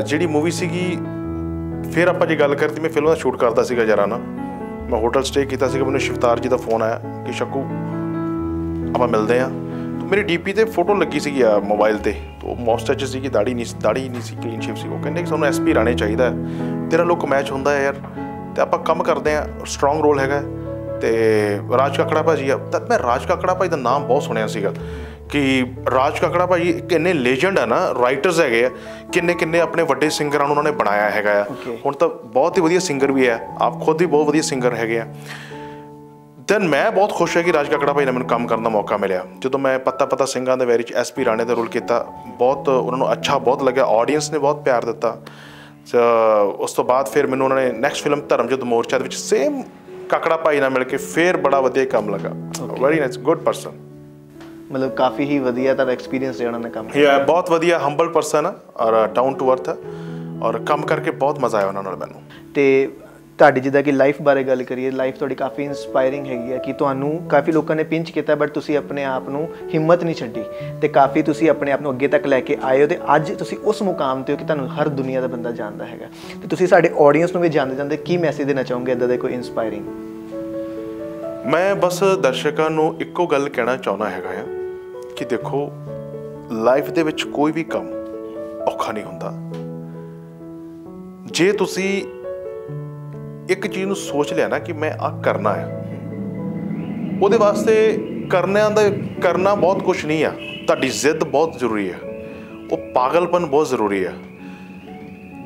Speaker 1: ਜਿਹੜੀ ਮੂਵੀ ਸੀਗੀ ਫਿਰ ਆਪਾਂ ਜੇ ਗੱਲ ਕਰਤੀ ਮੈਂ ਫਿਲਮ ਦਾ ਸ਼ੂਟ ਕਰਦਾ ਸੀਗਾ ਜਰਾ ਨਾ। ਮੈਂ ਹੋਟਲ ਸਟੇ ਕੀਤਾ ਸੀਗਾ, ਮੈਨੂੰ ਸ਼ਿਵਤਾਰ ਜੀ ਦਾ ਫੋਨ ਆਇਆ ਕਿ ਸ਼ੱਕੂ, ਆਪਾਂ ਮਿਲਦੇ ਆ ਮੇਰੀ ਡੀਪੀ ਤੇ ਫੋਟੋ ਲੱਗੀ ਸੀਗੀ ਆ ਮੋਬਾਈਲ ਤੇ ਉਹ ਮੌਸਟੈਚ ਸੀਗੀ, ਦਾੜੀ ਨਹੀਂ ਦਾੜੀ ਨਹੀਂ ਸੀ ਕਲੀਨ ਸ਼ੇਪ ਸੀ। ਉਹ ਕਹਿੰਦੇ ਕਿ ਸਾਨੂੰ ਐਸਪੀ ਰਾਣੇ ਚਾਹੀਦਾ ਤੇਰਾ ਲੁੱਕ ਮੈਚ ਹੁੰਦਾ ਹੈ ਯਾਰ। ਤੇ ਆਪਾਂ ਕੰਮ ਕਰਦੇ ਆ ਸਟਰੋਂਗ ਰੋਲ ਹੈਗਾ ਤੇ ਰਾਜ ਕਾਕੜਾ ਭਾਜੀ ਆ, ਤਾਂ ਮੈਂ ਰਾਜ ਕਾਕੜਾ ਭਾਜੀ ਦਾ ਨਾਮ ਬਹੁਤ ਸੁਣਿਆ ਸੀਗਾ। ਕਿ ਰਾਜ ਕਾਕੜਾ ਭਾਜੀ ਕਿੰਨੇ ਲੈਜੈਂਡ ਆ ਨਾ ਰਾਈਟਰਸ ਹੈਗੇ ਆ ਕਿੰਨੇ ਕਿੰਨੇ ਆਪਣੇ ਵੱਡੇ ਸਿੰਗਰਾਂ ਨੂੰ ਉਹਨਾਂ ਨੇ ਬਣਾਇਆ ਹੈਗਾ ਆ. ਹੁਣ ਤਾਂ ਬਹੁਤ ਹੀ ਵਧੀਆ ਸਿੰਗਰ ਵੀ ਹੈ ਆਪ ਖੁਦ ਹੀ ਬਹੁਤ ਵਧੀਆ ਸਿੰਗਰ ਹੈਗੇ ਆ। ਦੈਨ ਮੈਂ ਬਹੁਤ ਖੁਸ਼ ਹਾਂ ਕਿ ਰਾਜ ਕਾਕੜਾ ਭਾਈ ਨੇ ਮੈਨੂੰ ਕੰਮ ਕਰਨ ਦਾ ਮੌਕਾ ਮਿਲਿਆ। ਜਦੋਂ ਮੈਂ ਪੱਤਾ ਪੱਤਾ ਸਿੰਘਾਂ ਦੇ ਵਿੱਚ ਐਸਪੀ ਰਾਣੇ ਦਾ ਰੋਲ ਕੀਤਾ ਬਹੁਤ ਉਹਨਾਂ ਨੂੰ ਅੱਛਾ ਬਹੁਤ ਲੱਗਿਆ ਆਡੀਅנס ਨੇ ਬਹੁਤ ਪਿਆਰ ਦਿੱਤਾ। ਉਸ ਤੋਂ ਬਾਅਦ ਫਿਰ ਮੈਨੂੰ ਉਹਨਾਂ ਨੇ ਨੈਕਸਟ ਫਿਲਮ ਧਰਮਜੋਤ ਮੋਰਚਾ ਦੇ ਵਿੱਚ ਸੇਮ ਕਾਕੜਾ ਭਾਈ ਨਾਲ ਮਿਲ ਕੇ ਫਿਰ ਬੜਾ ਵਧੀਆ ਕੰਮ ਲੱਗਾ। ਵੈਰੀ ਨਾਈਸ ਗੁੱਡ ਪਰਸਨ
Speaker 3: ਮਤਲਬ ਕਾਫੀ ਹੀ ਵਧੀਆ ਤੁਹਾਡਾ ਐਕਸਪੀਰੀਅੰਸ ਰਿਹਾ ਉਹਨਾਂ ਨਾਲ ਕੰਮ
Speaker 1: ਹੈ ਬਹੁਤ ਵਧੀਆ ਹੰਬਲ ਪਰਸਨ ਹੈ ਔਰ ਡਾਊਨ ਟੂ ਅਰਥ ਔਰ ਕੰਮ ਕਰਕੇ ਬਹੁਤ ਮਜ਼ਾ ਆਇਆ ਉਹਨਾਂ ਨਾਲ ਮੈਨੂੰ।
Speaker 3: ਤੇ ਤੁਹਾਡੀ ਜਿੱਦਾਂ ਕਿ ਲਾਈਫ ਬਾਰੇ ਗੱਲ ਕਰੀਏ ਲਾਈਫ ਤੁਹਾਡੀ ਕਾਫੀ ਇਨਸਪਾਇਰਿੰਗ ਹੈਗੀ ਹੈ ਕਿ ਤੁਹਾਨੂੰ ਕਾਫੀ ਲੋਕਾਂ ਨੇ ਪਿੰਚ ਕੀਤਾ ਬਟ ਤੁਸੀਂ ਆਪਣੇ ਆਪ ਨੂੰ ਹਿੰਮਤ ਨਹੀਂ ਛੱਡੀ ਤੇ ਕਾਫੀ ਤੁਸੀਂ ਆਪਣੇ ਆਪ ਨੂੰ ਅੱਗੇ ਤੱਕ ਲੈ ਕੇ ਆਏ ਹੋ ਤੇ ਅੱਜ ਤੁਸੀਂ ਉਸ ਮੁਕਾਮ ਤੇ ਹੋ ਕਿ ਤੁਹਾਨੂੰ ਹਰ ਦੁਨੀਆ ਦਾ ਬੰਦਾ ਜਾਣਦਾ ਹੈਗਾ। ਤੇ ਤੁਸੀਂ ਸਾਡੇ ਆਡੀਅנס ਨੂੰ ਵੀ ਜਾਣਦੇ ਜਾਂਦੇ ਕੀ ਮੈਸੇਜ ਦੇਣਾ ਚਾਹੋਗੇ ਇਦਾਂ ਦੇ ਕੋਈ ਇਨਸਪਾਇਰਿੰਗ
Speaker 1: ਮੈਂ ਬਸ ਦਰਸ਼ਕਾਂ ਨੂੰ ਇੱਕੋ ਗੱਲ ਕਹਿਣਾ ਚਾਹੁੰਦਾ ਹੈਗਾ ਆ ਕਿ ਦੇਖੋ ਲਾਈਫ ਦੇ ਵਿੱਚ ਕੋਈ ਵੀ ਕੰਮ ਔਖਾ ਨਹੀਂ ਹੁੰਦਾ। ਜੇ ਤੁਸੀਂ ਇੱਕ ਚੀਜ਼ ਨੂੰ ਸੋਚ ਲਿਆ ਨਾ ਕਿ ਮੈਂ ਆ ਕਰਨਾ ਹੈ ਉਹਦੇ ਵਾਸਤੇ ਕਰਨਿਆਂ ਦਾ, ਕਰਨਾ ਬਹੁਤ ਕੁਝ ਨਹੀਂ ਆ। ਤੁਹਾਡੀ ਜ਼ਿੱਦ ਬਹੁਤ ਜ਼ਰੂਰੀ ਹੈ ਉਹ ਪਾਗਲਪਨ ਬਹੁਤ ਜ਼ਰੂਰੀ ਹੈ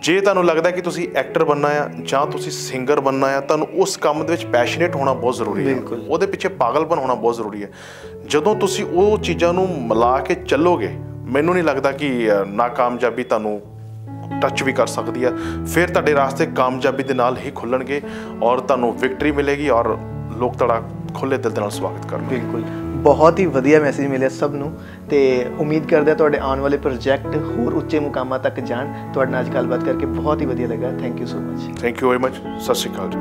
Speaker 1: ਜੇ ਤੁਹਾਨੂੰ ਲੱਗਦਾ ਕਿ ਤੁਸੀਂ ਐਕਟਰ ਬਣਨਾ ਆ ਜਾਂ ਤੁਸੀਂ ਸਿੰਗਰ ਬਣਨਾ ਆ ਤੁਹਾਨੂੰ ਉਸ ਕੰਮ ਦੇ ਵਿੱਚ ਪੈਸ਼ਨੇਟ ਹੋਣਾ ਬਹੁਤ ਜ਼ਰੂਰੀ ਹੈ। ਉਹਦੇ ਪਿੱਛੇ ਪਾਗਲਪਨ ਹੋਣਾ ਬਹੁਤ ਜ਼ਰੂਰੀ ਹੈ ਜਦੋਂ ਤੁਸੀਂ ਉਹ ਚੀਜ਼ਾਂ ਨੂੰ ਮਿਲਾ ਕੇ ਚੱਲੋਗੇ ਮੈਨੂੰ ਨਹੀਂ ਲੱਗਦਾ ਕਿ ਨਾਕਾਮਯਾਬੀ ਤੁਹਾਨੂੰ ਟੱਚ ਵੀ ਕਰ ਸਕਦੀ ਹੈ ਫਿਰ ਤੁਹਾਡੇ ਰਾਸਤੇ ਕਾਮਯਾਬੀ ਦੇ ਨਾਲ ਹੀ ਖੁੱਲਣਗੇ ਔਰ ਤੁਹਾਨੂੰ ਵਿਕਟਰੀ ਮਿਲੇਗੀ ਔਰ ਲੋਕ ਤੁਹਾਡਾ ਖੁੱਲੇ ਦਿਲ ਦੇ ਨਾਲ ਸਵਾਗਤ ਕਰਨਗੇ।
Speaker 3: ਬਿਲਕੁਲ। ਬਹੁਤ ਹੀ ਵਧੀਆ ਮੈਸੇਜ ਮਿਲਿਆ ਸਭ ਨੂੰ ਤੇ ਉਮੀਦ ਕਰਦੇ ਹਾਂ ਤੁਹਾਡੇ ਆਉਣ ਵਾਲੇ ਪ੍ਰੋਜੈਕਟ ਹੋਰ ਉੱਚੇ ਮੁਕਾਮਾਂ ਤੱਕ ਜਾਣ। ਤੁਹਾਡੇ ਨਾਲ ਅੱਜ ਗੱਲਬਾਤ ਕਰਕੇ ਬਹੁਤ ਹੀ ਵਧੀਆ ਲੱਗਾ। Thank you so much
Speaker 1: thank you very much Sat Sri Akal ਜੀ।